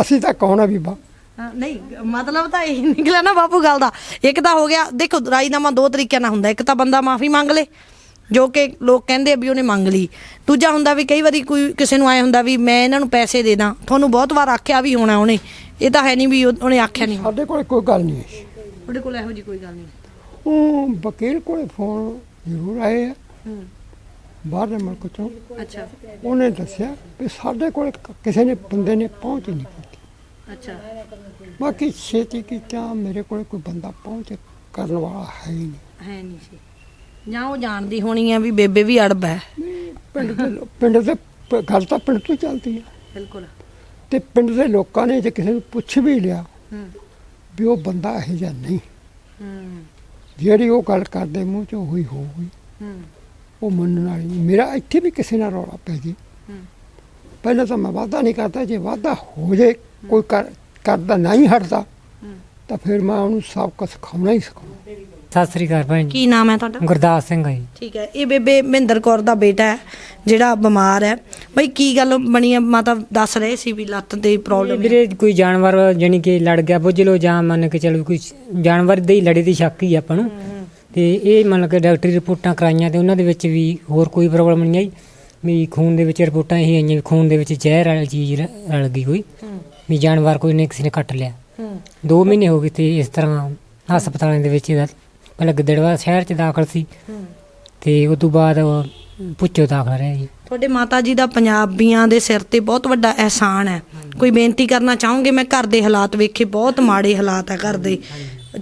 S3: ਅਸੀਂ ਤਾਂ ਕੌਣ ਆ ਬੀਬਾ
S1: ਹਾਂ, ਨਹੀਂ ਮਤਲਬ ਤਾਂ ਇਹ ਨਿਕਲਿਆ ਨਾ ਬਾਪੂ ਗੱਲ ਦਾ। ਇੱਕ ਤਾਂ ਹੋ ਗਿਆ ਦੇਖੋ ਰਾਜੀਨਾਮਾ ਦੋ ਤਰੀਕਿਆਂ ਨਾਲ ਹੁੰਦਾ ਇੱਕ ਤਾਂ ਬੰਦਾ ਮਾਫੀ ਮੰਗ ਲੇ ਜੋ ਕਿ ਲੋਕ ਕਹਿੰਦੇ ਆ ਵੀ ਉਹਨੇ ਮੰਗ ਲਈ। ਦੂਜਾ ਹੁੰਦਾ ਵੀ ਕਈ ਵਾਰੀ ਕੋਈ ਕਿਸੇ ਨੂੰ ਆਏ ਹੁੰਦਾ ਵੀ ਮੈਂ ਇਹਨਾਂ ਨੂੰ ਪੈਸੇ ਦੇ ਦਾਂ। ਤੁਹਾਨੂੰ ਬਹੁਤ ਵਾਰ ਆਖਿਆ ਵੀ ਹੋਣਾ ਉਹਨੇ। ਇਹ ਤਾਂ ਹੈ ਨਹੀਂ ਵੀ ਉਹ- ਉਹਨੇ ਆਖਿਆ ਨਹੀਂ।
S3: ਸਾਡੇ ਕੋਲ ਕੋਈ ਗੱਲ ਨਹੀਂ ਹੈ
S1: ਤੁਹਾਡੇ ਕੋਲ ਇਹੋ ਜੀ ਕੋਈ ਗੱਲ ਨਹੀਂ।
S3: ਉਹ ਵਕੀਲ ਕੋਲੇ ਫੋਨ ਜ਼ਰੂਰ ਆਏ ਆ। ਬਾਹਰ ਦੇ ਮੁਲਕ ਚੋਂ।
S1: ਅੱਛਾ।
S3: ਉਹਨੇ ਦੱਸਿਆ ਵੀ ਸਾਡੇ ਕੋਲ ਕ- ਕਿਸੇ ਨੇ ਬੰਦੇ ਨੇ ਪਹੁੰਚ ਹੀ ਨਹੀਂ ਕੀਤੀ।
S1: ਅੱਛਾ।
S3: ਬਾਕੀ ਛੇਤੀ ਕੀਤਾ ਮੇਰੇ ਕੋਲ ਕੋਈ ਬੰਦਾ ਪਹੁੰਚ ਕਰਨ ਵਾਲਾ ਹੈ ਹੀ ਨਹੀਂ।
S1: ਹੈ ਨਹੀਂ ਸੀ ਜਾਂ ਉਹ ਜਾਣਦੀ ਹੋਣੀ ਆ ਵੀ ਬੇਬੇ ਵੀ ਅੜਬ ਹੈ।
S3: ਪਿੰਡ ਦੇ ਪਿੰਡ ਦੇ ਪ- ਗੱਲ ਤਾਂ ਪਿੰਡ ਤੋਂ ਹੀ ਚੱਲਦੀ ਹੈ
S1: ਬਿਲਕੁਲ।
S3: ਤੇ ਪਿੰਡ ਦੇ ਲੋਕਾਂ ਨੇ ਜੇ ਕਿਸੇ ਨੂੰ ਪੁੱਛ ਵੀ ਲਿਆ
S1: ਹੂੰ।
S3: ਵੀ ਉਹ ਬੰਦਾ ਇਹੋ ਜਿਹਾ ਨਹੀਂ।
S1: ਹੂੰ।
S3: ਜਿਹੜੀ ਉਹ ਗੱਲ ਕਰਦੇ ਮੂੰਹ ਚੋਂ ਹੋਈ ਹੋਊਗੀ।
S1: ਹੂੰ।
S3: ਉਹ ਮੰਨਣ ਵਾਲੀ ਨਹੀਂ। ਮੇਰਾ ਇੱਥੇ ਵੀ ਕਿਸੇ ਨਾਲ ਰੌਲਾ ਪੈ ਜੀ।
S1: ਹੂੰ।
S3: ਪਹਿਲਾਂ ਤਾਂ ਮੈਂ ਵਾਅਦਾ ਨਹੀਂ ਕਰਦਾ ਜੇ ਵਾਅਦਾ ਹੋ ਜੇ ਕੋਈ ਕਰ- ਕਰਦਾ ਨਹੀਂ ਹਟਦਾ ਤਾਂ ਫਿਰ ਮੈਂ ਉਹਨੂੰ ਸਬਕ ਸਿਖਾਉਣਾ ਹੀ ਸਿਖਾਉਣਾ।
S5: ਸਤਿ ਸ੍ਰੀ ਅਕਾਲ ਭੈਣ ਜੀ।
S1: ਕੀ ਨਾਮ ਹੈ ਤੁਹਾਡਾ?
S5: ਗੁਰਦਾਸ ਸਿੰਘ ਹੈ ਜੀ।
S1: ਠੀਕ ਹੈ। ਇਹ ਬੇਬੇ ਮਹਿੰਦਰ ਕੌਰ ਦਾ ਬੇਟਾ ਹੈ ਜਿਹੜਾ ਬਿਮਾਰ ਹੈ। ਬਈ ਕੀ ਗੱਲ ਬਣੀ ਹੈ? ਮਾਤਾ ਦੱਸ ਰਹੇ ਸੀ ਵੀ ਲੱਤ ਤੇ ਪ੍ਰੋਬਲਮ ਹੈ।
S5: ਵੀਰੇ ਕੋਈ ਜਾਨਵਰ ਜਾਨੀ ਕਿ ਲੜ ਗਿਆ ਬੁੱਝ ਲੋ ਜਾਂ ਮੰਨ ਕੇ ਚਲੋ ਕੋਈ ਜਾਨਵਰ ਦੇ ਹੀ ਲੜੇ ਦੀ ਸ਼ੱਕ ਹੀ ਆ ਆਪਾਂ ਨੂੰ। ਤੇ ਇਹ ਮੰਨ ਕੇ ਡਾਕਟਰੀ ਰਿਪੋਰਟਾਂ ਕਰਾਈਆਂ ਤੇ ਉਹਨਾਂ ਦੇ ਵਿੱਚ ਵੀ ਹੋਰ ਕੋਈ ਪ੍ਰੋਬਲਮ ਨਹੀਂ ਆਈ। ਵੀ ਖੂਨ ਦੇ ਵਿੱਚ ਰਿਪੋਰਟਾਂ ਇਹ ਆਈਆਂ ਵੀ ਖੂਨ ਦੇ ਵਿੱਚ ਜ਼ਹਿਰ ਵਾਲੀ ਚੀਜ਼ ਰ- ਰਲ ਗਈ ਕੋਈ। ਵੀ ਜਾਨਵਰ ਕੋਈ ਨੇ ਕਿਸੇ ਨੇ ਕੱਟ ਲਿਆ।
S1: ਹੂੰ।
S5: 2 ਮਹੀਨੇ ਹੋ ਗਏ ਤੇ ਇਸ ਤਰ੍ਹਾਂ ਹਸਪਤਾਲਾਂ ਦੇ ਵਿੱਚ ਇਹਦਾ ਪਹਿਲਾਂ ਗਿੱਦੜਵਾ ਸ਼ਹਿਰ 'ਚ ਦਾਖਲ ਸੀ। ਤੇ ਉਸ ਤੋਂ ਬਾਅਦ ਪੁੱਛੋ ਦਾਖਲ ਰਿਹਾ ਜੀ।
S1: ਤੁਹਾਡੇ ਮਾਤਾ ਜੀ ਦਾ ਪੰਜਾਬੀਆਂ ਦੇ ਸਿਰ ਤੇ ਬਹੁਤ ਵੱਡਾ ਅਹਿਸਾਨ ਹੈ। ਕੋਈ ਬੇਨਤੀ ਕਰਨਾ ਚਾਹੋਗੇ? ਮੈਂ ਘਰ ਦੇ ਹਾਲਾਤ ਵੇਖੇ ਬਹੁਤ ਮਾੜੇ ਹਾਲਾਤ ਹੈ ਘਰ ਦੇ।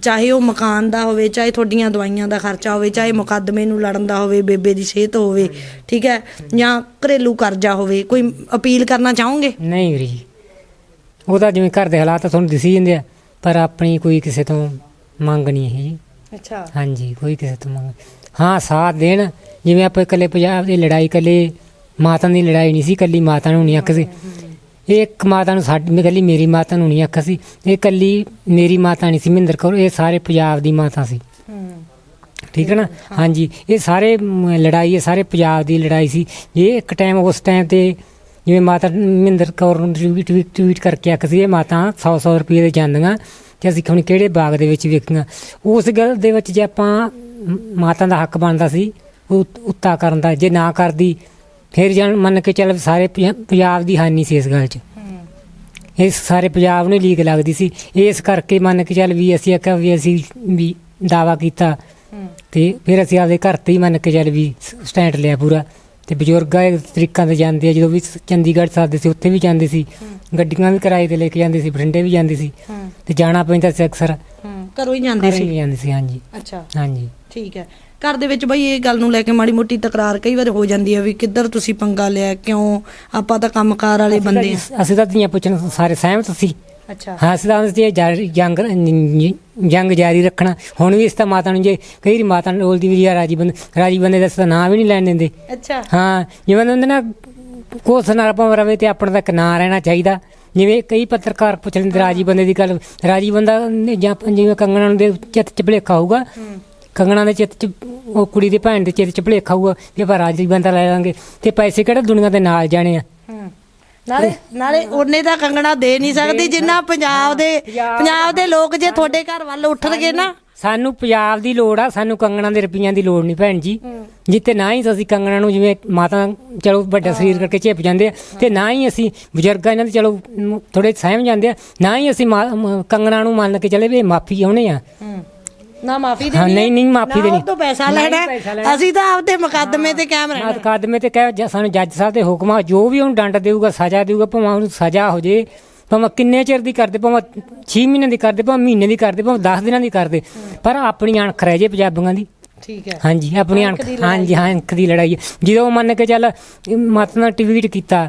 S1: ਚਾਹੇ ਉਹ ਮਕਾਨ ਦਾ ਹੋਵੇ ਚਾਹੇ ਤੁਹਾਡੀਆਂ ਦਵਾਈਆਂ ਦਾ ਖਰਚਾ ਹੋਵੇ ਚਾਹੇ ਮੁਕੱਦਮੇ ਨੂੰ ਲੜਨ ਦਾ ਹੋਵੇ ਬੇਬੇ ਦੀ ਸਿਹਤ ਹੋਵੇ ਠੀਕ ਹੈ? ਜਾਂ ਘਰੇਲੂ ਕਰਜ਼ਾ ਹੋਵੇ ਕੋਈ ਅਪੀਲ ਕਰਨਾ ਚਾਹੋਗੇ?
S5: ਨਹੀਂ ਵੀਰੇ ਜੀ। ਉਹਦਾ ਜਿਵੇਂ ਘਰ ਦੇ ਹਾਲਾਤ ਤੁਹਾਨੂੰ ਦਿਸੀ ਜਾਂਦੇ ਆ ਪਰ ਆਪਣੀ ਕੋਈ ਕਿਸੇ ਤੋਂ ਮੰਗ ਨਹੀਂ ਹੈ ਜੀ
S1: ਅੱਛਾ।
S5: ਹਾਂਜੀ ਕੋਈ ਕਿਸੇ ਤੋਂ ਮੰਗ ਹਾਂ ਸਾਥ ਦੇਣ। ਜਿਵੇਂ ਆਪਾਂ ਇਕੱਲੇ ਪੰਜਾਬ ਦੀ ਲੜਾਈ ਇਕੱਲੇ ਮਾਤਾ ਦੀ ਲੜਾਈ ਨਹੀਂ ਸੀ ਇਕੱਲੀ ਮਾਤਾ ਨੂੰ ਨਹੀਂ ਅੱਖ ਸੀ। ਇੱਕ ਮਾਤਾ ਨੂੰ ਸਾਡੀ ਇਕੱਲੀ ਮੇਰੀ ਮਾਤਾ ਨੂੰ ਨਹੀਂ ਅੱਖ ਸੀ। ਇਹ ਇਕੱਲੀ ਮੇਰੀ ਮਾਤਾ ਨਹੀਂ ਸੀ ਮਹਿੰਦਰ ਕੌਰ ਇਹ ਸਾਰੇ ਪੰਜਾਬ ਦੀ ਮਾਤਾ ਸੀ। ਠੀਕ ਹੈ ਨਾ? ਹਾਂਜੀ ਇਹ ਸਾਰੇ ਲੜਾਈ ਇਹ ਸਾਰੇ ਪੰਜਾਬ ਦੀ ਲੜਾਈ ਸੀ। ਇਹ ਇੱਕ ਟਾਈਮ ਉਸ ਟਾਈਮ ਤੇ ਜਿਵੇਂ ਮਾਤਾ ਮਹਿੰਦਰ ਕੌਰ ਨੂੰ ਟਵੀਟ ਟਵੀਟ ਟਵੀਟ ਕਰਕੇ ਆਖ ਸੀ ਇਹ ਮਾਤਾ 100 100 ਰੁਪਏ ਦੇ ਜਾਂਦੀਆਂ। ਤੇ ਅਸੀਂ ਹੁਣ ਕਿਹੜੇ ਬਾਗ ਦੇ ਵਿੱਚ ਵੇਖੀਆਂ ਉਸ ਗੱਲ ਦੇ ਵਿੱਚ ਜੇ ਆਪਾਂ ਮਾਤਾ ਦਾ ਹੱਕ ਬਣਦਾ ਸੀ ਉਹ ਉੱਤਾ ਕਰਨ ਦਾ ਜੇ ਨਾ ਕਰਦੀ ਫਿਰ ਜਾਣ ਮੰਨ ਕੇ ਚੱਲ ਸਾਰੇ ਪੰਜਾ- ਪੰਜਾਬ ਦੀ ਹਾਨੀ ਸੀ ਇਸ ਗੱਲ 'ਚ। ਇਸ ਸਾਰੇ ਪੰਜਾਬ ਨੂੰ ਲੀਕ ਲੱਗਦੀ ਸੀ। ਇਸ ਕਰਕੇ ਮੰਨ ਕੇ ਚੱਲ ਵੀ ਅਸੀਂ ਆਖਿਆ ਵੀ ਅਸੀਂ ਵੀ ਦਾਵਾ ਕੀਤਾ। ਤੇ ਫਿਰ ਅਸੀਂ ਆਪਦੇ ਘਰ ਤੇ ਹੀ ਮੰਨ ਕੇ ਚੱਲ ਵੀ ਸਟੈਂਡ ਲਿਆ ਪੂਰਾ। ਤੇ ਬਜ਼ੁਰਗ ਇਹ ਤਰੀਕਾਂ ਤੇ ਜਾਂਦੇ ਆ ਜਦੋਂ ਵੀ ਚੰਡੀਗੜ੍ਹ ਸਾਦੇ ਸੀ ਉੱਥੇ ਵੀ ਜਾਂਦੇ ਸੀ। ਗੱਡੀਆਂ ਵੀ ਕਿਰਾਏ ਤੇ ਲੈ ਕੇ ਜਾਂਦੇ ਸੀ ਬਠਿੰਡੇ ਵੀ ਜਾਂਦੇ ਸੀ। ਤੇ ਜਾਣਾ ਪੈਂਦਾ ਸੀ ਅਕਸਰ।
S1: ਘਰੋਂ ਹੀ ਜਾਂਦੇ ਸੀ?
S5: ਜਾਂਦੇ ਸੀ ਹਾਂਜੀ।
S1: ਅੱਛਾ।
S5: ਹਾਂਜੀ।
S1: ਠੀਕ ਹੈ। ਘਰ ਦੇ ਵਿੱਚ ਬਈ ਇਹ ਗੱਲ ਨੂੰ ਲੈ ਕੇ ਮਾੜੀ ਮੋਟੀ ਤਕਰਾਰ ਕਈ ਵਾਰ ਹੋ ਜਾਂਦੀ ਹੈ ਵੀ ਕਿੱਧਰ ਤੁਸੀਂ ਪੰਗਾ ਲਿਆ ਕਿਉਂ? ਆਪਾਂ ਤਾਂ ਕੰਮਕਾਰ ਵਾਲੇ ਬੰਦੇ
S5: ਅਸੀਂ ਤਾਂ ਧੀਆਂ ਪੁੱਛਣ ਸਾਰੇ ਸਹਿਮਤ ਸੀ।
S1: ਅੱਛਾ।
S5: ਹਾਂ ਅਸੀਂ ਤਾਂ ਅਸੀਂ ਜਾਰੀ- ਜੰਗ ਜੰਗ ਜਾਰੀ ਰੱਖਣਾ। ਹੁਣ ਵੀ ਇਸ ਤਾਂ ਮਾਤਾ ਨੂੰ ਜੇ ਕਈ ਵਾਰੀ ਮਾਤਾ ਨੂੰ ਬੋਲਦੀ ਵੀ ਯਾਰ ਰਾਜੀ ਬੰਦੇ ਰਾਜੀ ਬੰਦੇ ਦਾ ਅਸੀਂ ਤਾਂ ਨਾਂ ਵੀ ਨਹੀਂ ਲੈਣ ਦਿੰਦੇ।
S1: ਅੱਛਾ।
S5: ਹਾਂ ਜਿਵੇਂ ਹੁੰਦੇ ਨਾ ਕੋਸ ਨਾਲ ਭਾਵੇਂ ਰਵੇ ਤੇ ਆਪਣਾ ਤਾਂ ਇੱਕ ਨਾਂ ਰਹਿਣਾ ਚਾਹੀਦਾ। ਜਿਵੇਂ ਕਈ ਪੱਤਰਕਾਰ ਪੁੱਛ ਲੈਂਦੇ ਰਾਜੀ ਬੰਦੇ ਦੀ ਗੱਲ ਰਾਜੀ ਬੰਦਾ ਜਾਂ ਜਿਵੇਂ ਕੰਗਣਾ ਦੇ ਚਿੱਤ ਚ ਭੁਲੇਖਾ ਹੋਊਗਾ। ਕੰਗਣਾ ਦੇ ਚਿੱਤ ਚ ਉਹ ਕੁੜੀ ਦੀ ਭੈਣ ਦੇ ਚਿੱਤ ਚ ਭੁਲੇਖਾ ਹੋਊਗਾ ਕਿ ਆਪਾਂ ਰਾਜੀ ਬੰਦਾ ਲੈ ਲਾਂਗੇ। ਤੇ ਪੈਸੇ ਕਿਹੜਾ ਦੁਨੀਆ ਦੇ ਨਾਲ ਜਾਣੇ ਆ।
S1: ਨਾਲੇ ਨਾਲੇ ਉਹਨੇ ਤਾਂ ਕੰਗਣਾ ਦੇ ਨਹੀਂ ਸਕਦੀ ਜਿੰਨਾ ਪੰਜਾਬ ਦੇ ਪੰਜਾਬ ਦੇ ਲੋਕ ਜੇ ਤੁਹਾਡੇ ਘਰ ਵੱਲ ਉੱਠਣਗੇ ਨਾ।
S5: ਸਾਨੂੰ ਪੰਜਾਬ ਦੀ ਲੋੜ ਆ ਸਾਨੂੰ ਕੰਗਣਾ ਦੇ ਰੁਪਈਆਂ ਦੀ ਲੋੜ ਨਹੀਂ ਭੈਣ ਜੀ। ਜਿੱਤੇ ਨਾ ਹੀ ਅਸੀਂ ਕੰਗਣਾ ਨੂੰ ਜਿਵੇਂ ਮਾਤਾ ਚਲੋ ਵੱਡਾ ਸਰੀਰ ਕਰਕੇ ਝਿਪ ਜਾਂਦੇ ਆ ਤੇ ਨਾ ਹੀ ਅਸੀਂ ਬਜ਼ੁਰਗਾਂ ਇਹਨਾਂ ਦੇ ਚਲੋ ਥੋੜੇ ਸਹਿਮ ਜਾਂਦੇ ਆ ਨਾ ਹੀ ਅਸੀਂ ਕੰਗਣਾ ਨੂੰ ਮੰਨ ਕੇ ਚੱਲੇ ਵੀ ਮਾਫੀ ਆਉਣੇ ਆ।
S1: ਨਾ ਮਾਫੀ
S5: ਹਾਂ, ਨਹੀਂ- ਨਹੀਂ ਮਾਫ਼ੀ ਦੇਣੀ।
S1: ਤੋਂ ਪੈਸਾ
S5: ਨਹੀਂ
S1: ਲੈਣਾ
S5: ਪੈਸਾ ਲੈਣਾ।
S1: ਅਸੀਂ ਤਾਂ ਆਪਦੇ ਮੁਕੱਦਮੇ ਤੇ ਕਾਇਮ ਰਹਿਣਾ
S5: ਮੁਕੱਦਮੇ ਤੇ ਕਹਿ ਸਾਨੂੰ ਜੱਜ ਸਾਹਿਬ ਦੇ ਹੁਕਮ ਆ ਜੋ ਵੀ ਉਹਨੂੰ ਦੰਡ ਦੇਊਗਾ ਸਜ਼ਾ ਦੇਊਗਾ ਭਾਵੇਂ ਉਹਨੂੰ ਸਜ਼ਾ ਹੋ ਜੇ ਭਾਵੇਂ ਕਿੰਨੇ ਚਿਰ ਦੀ ਕਰਦੇ ਭਾਵੇਂ 6 ਮਹੀਨੇ ਦੀ ਕਰਦੇ ਭਾਵੇਂ ਮਹੀਨੇ ਦੀ ਕਰਦੇ ਭਾਵੇਂ 10 ਦਿਨਾਂ ਦੀ ਕਰਦੇ ਪਰ ਆਪਣੀ ਅਣਖ ਰਹਿ ਜੇ ਪੰਜਾਬੀਆਂ ਦੀ
S1: ਠੀਕ ਹੈ
S5: ਹਾਂਜੀ ਆਪਣੀ ਅਣਖ
S1: ਦੀ ਲੜਾਈ।
S5: ਹਾਂਜੀ ਹਾਂ ਅੰਕ ਦੀ ਲੜਾਈ ਹੈ। ਜਦੋਂ ਮੰਨ ਕੇ ਚੱਲ ਮਤ ਨਾਲ ਟਵੀਟ ਕੀਤਾ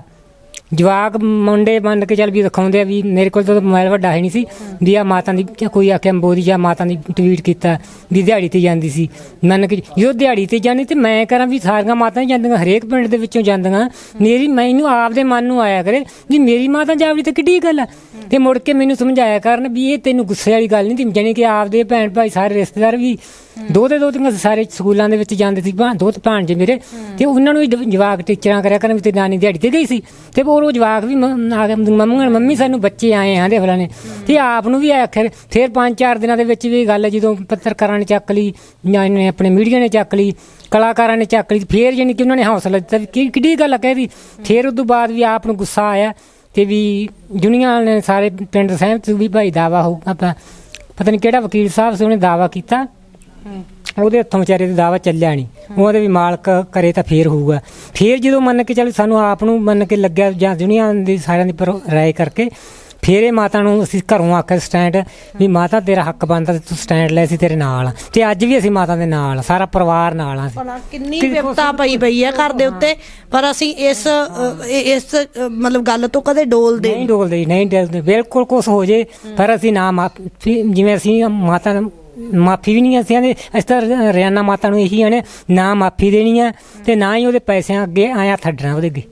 S5: ਜਵਾਕ ਮੁੰਡੇ ਮੰਨ ਕੇ ਚੱਲ ਵੀ ਦਿਖਾਉਂਦੇ ਆ ਵੀ ਮੇਰੇ ਕੋਲ ਤਾਂ ਮੋਬਾਈਲ ਵੱਡਾ ਹੈ ਨਹੀਂ ਸੀ। ਵੀ ਆ ਮਾਤਾ ਦੀ ਜਾਂ ਕੋਈ ਆਖਿਆ ਬੋਦੀ ਜਾਂ ਮਾਤਾ ਦੀ ਟਵੀਟ ਕੀਤਾ, ਵੀ ਦਿਹਾੜੀ ਤੇ ਜਾਂਦੀ ਸੀ। ਮੰਨ ਕੇ ਜਦੋਂ ਦਿਹਾੜੀ ਤੇ ਜਾਂਦੀ ਤੇ ਮੈਂ ਕਰਾਂ ਵੀ ਸਾਰੀਆਂ ਮਾਤਾਂ ਹੀ ਜਾਂਦੀਆਂ, ਹਰੇਕ ਪਿੰਡ ਦੇ ਵਿੱਚੋਂ ਜਾਂਦੀਆਂ। ਮੇਰੀ ਮੈਨੂੰ ਆਪਦੇ ਮਨ ਨੂੰ ਆਇਆ ਕਰੇ ਵੀ ਮੇਰੀ ਮਾਤਾ ਜਾਵੜੀ ਤਾਂ ਕਿੱਡੀ ਗੱਲ ਆ। ਤੇ ਮੁੜ ਕੇ ਮੈਨੂੰ ਸਮਝਾਇਆ ਕਰਨ ਵੀ ਇਹ ਤੈਨੂੰ ਗੁੱਸੇ ਵਾਲੀ ਗੱਲ ਨਹੀਂ ਤੀ ਜਾਣੀ ਕਿ ਆਪਦੇ ਭੈਣ ਭਾਈ ਸਾਰੇ ਰਿਸ਼ਤੇਦਾਰ ਵੀ ਦੋ ਦੇ ਦੋ ਤਿੰਨ ਸਾਰੇ ਸਕੂਲਾਂ ਦੇ ਵਿੱਚ ਜਾਂਦੇ ਸੀ ਭਾਂ ਦੋ ਭਾਣ ਜੇ ਮੇਰੇ ਤੇ ਉਹਨਾਂ ਨੂੰ ਵੀ ਜ- ਜਵਾਕ ਟੀਚਰਾਂ ਕਰਿਆ ਕਰਨ ਵੀ ਤੇ ਨਾਨੀ ਦਿਹਾੜੀ ਤੇ ਗਈ ਸੀ। ਤੇ ਉਹ ਜਵਾਕ ਵੀ ਮ- ਆ ਕੇ ਮੰਮੀ ਮੰਮੀ ਸਾਨੂੰ ਬੱਚੇ ਆਏ ਆਂ ਦੇ ਫਲਾਣੇ ਤੇ ਆਪ ਨੂੰ ਵੀ ਆਖਰ ਫਿਰ ਪੰਜ ਚਾਰ ਦਿਨਾਂ ਦੇ ਵਿੱਚ ਵੀ ਗੱਲ ਜਦੋਂ ਪੱਤਰਕਾਰਾਂ ਨੇ ਚੱਕ ਲਈ ਜਾਂ ਇਹਨੇ ਆਪਣੇ ਮੀਡੀਆ ਨੇ ਚੱਕ ਲਈ ਕਲਾਕਾਰਾਂ ਨੇ ਚੱਕ ਲਈ ਫੇਰ ਜਾਣੀ ਕਿ ਉਹਨਾਂ ਨੇ ਹੌਸਲਾ ਦਿੱਤਾ ਵੀ ਕਿ- ਕਿੱਡੀ ਗੱਲ ਆ ਕਹਿਦੀ ਫਿਰ ਉਸ ਤੋਂ ਬਾਅਦ ਵੀ ਆਪ ਨੂੰ ਗੁੱਸਾ ਆਇਆ ਤੇ ਵੀ ਦੁਨੀਆ ਨੇ ਸਾਰੇ ਪਿੰਡ ਸਹਿਮਤ ਵੀ ਭਾਈ ਦਾਵਾ ਹੋਊਗਾ ਆਪਾਂ ਪਤਾ ਨਹੀਂ ਕਿਹੜਾ ਵਕੀਲ ਸਾਹਿਬ ਸੀ ਉਹਨੇ ਦਾਵਾ ਕੀਤਾ। ਉਹਦੇ ਹੱਥੋਂ ਵਿਚਾਰੇ ਦੇ ਦਾਵਾ ਚੱਲਿਆ ਨਹੀਂ ਉਹਦੇ ਵੀ ਮਾਲਕ ਕਰੇ ਤਾਂ ਫੇਰ ਹੋਊਗਾ। ਫੇਰ ਜਦੋਂ ਮੰਨ ਕੇ ਚੱਲ ਸਾਨੂੰ ਆਪ ਨੂੰ ਮੰਨ ਕੇ ਲੱਗਿਆ ਜਾਂ ਦੁਨੀਆ ਦੀ ਸਾਰਿਆਂ ਦੀ ਪਰ ਰਾਏ ਕਰਕੇ ਫੇਰ ਇਹ ਮਾਤਾ ਨੂੰ ਅਸੀਂ ਘਰੋਂ ਆਖਿਆ ਸਟੈਂਡ ਵੀ ਮਾਤਾ ਤੇਰਾ ਹੱਕ ਬਣਦਾ ਤੇ ਤੂੰ ਸਟੈਂਡ ਲੈ ਸੀ ਤੇਰੇ ਨਾਲ ਆ। ਤੇ ਅੱਜ ਵੀ ਅਸੀਂ ਮਾਤਾ ਦੇ ਨਾਲ ਆ, ਸਾਰਾ ਪਰਿਵਾਰ ਨਾਲ ਆ
S1: ਭਲਾ ਕਿੰਨੀ ਵਿਪਤਾ ਪਈ ਪਈ ਹੈ ਘਰ ਦੇ ਉੱਤੇ ਪਰ ਅਸੀਂ ਇਸ ਇਸ ਮਤਲਬ ਗੱਲ ਤੋਂ ਕਦੇ ਡੋਲਦੇ
S5: ਨਹੀਂ ਡੋਲਦੇ ਨਹੀਂ ਡੋਲਦੇ। ਬਿਲਕੁਲ ਕੁਛ ਹੋ ਜੇ ਪਰ ਅਸੀਂ ਨਾ ਜਿਵੇਂ ਅਸੀਂ ਮਾਤਾ ਨੂੰ ਮਾਫੀ ਵੀ ਨਹੀਂ ਅਸੀਂ ਆਂਦੇ ਅਸੀਂ ਤਾਂ ਰਿਆਨਾ ਮਾਤਾ ਨੂੰ ਇਹੀ ਆਣੇ ਨਾ ਮਾਫੀ ਦੇਣੀ ਆ ਤੇ ਨਾ ਹੀ ਉਹਦੇ ਪੈਸਿਆਂ ਅੱਗੇ ਆਇਆ ਥੱਡਣਾ ਉਹਦੇ ਅੱਗੇ।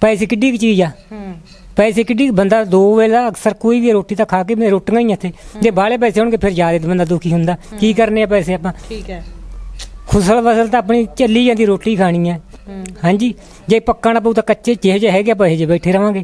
S5: ਪੈਸੇ ਕਿੱਡੀ ਕੁ ਚੀਜ਼ ਆ। ਪੈਸੇ ਕਿੱਡੀ ਬੰਦਾ ਦੋ ਵੇਲਾ ਅਕਸਰ ਕੋਈ ਵੀ ਰੋਟੀ ਤਾਂ ਖਾ ਕੇ ਮੈਂ ਰੋਟੀਆਂ ਹੀ ਇੱਥੇ। ਜੇ ਬਾਹਲੇ ਪੈਸੇ ਹੋਣਗੇ ਫਿਰ ਜ਼ਿਆਦਾ ਬੰਦਾ ਦੁਖੀ ਹੁੰਦਾ। ਕੀ ਕਰਨੇ ਆ ਪੈਸੇ ਆਪਾਂ?
S1: ਠੀਕ ਹੈ।
S5: ਖੁਸਲ ਵਸਲ ਤਾਂ ਆਪਣੀ ਚੱਲੀ ਜਾਂਦੀ ਰੋਟੀ ਖਾਣੀ ਹੈ। ਹਾਂਜੀ। ਜੇ ਪੱਕਣਾ ਪਊ ਤਾਂ ਕੱਚੇ ਜਿਹੇ ਜਿਹੇ ਹੈਗੇ ਇਹੋ ਜਿਹੇ ਬੈਠੇ ਰਵਾਂਗੇ।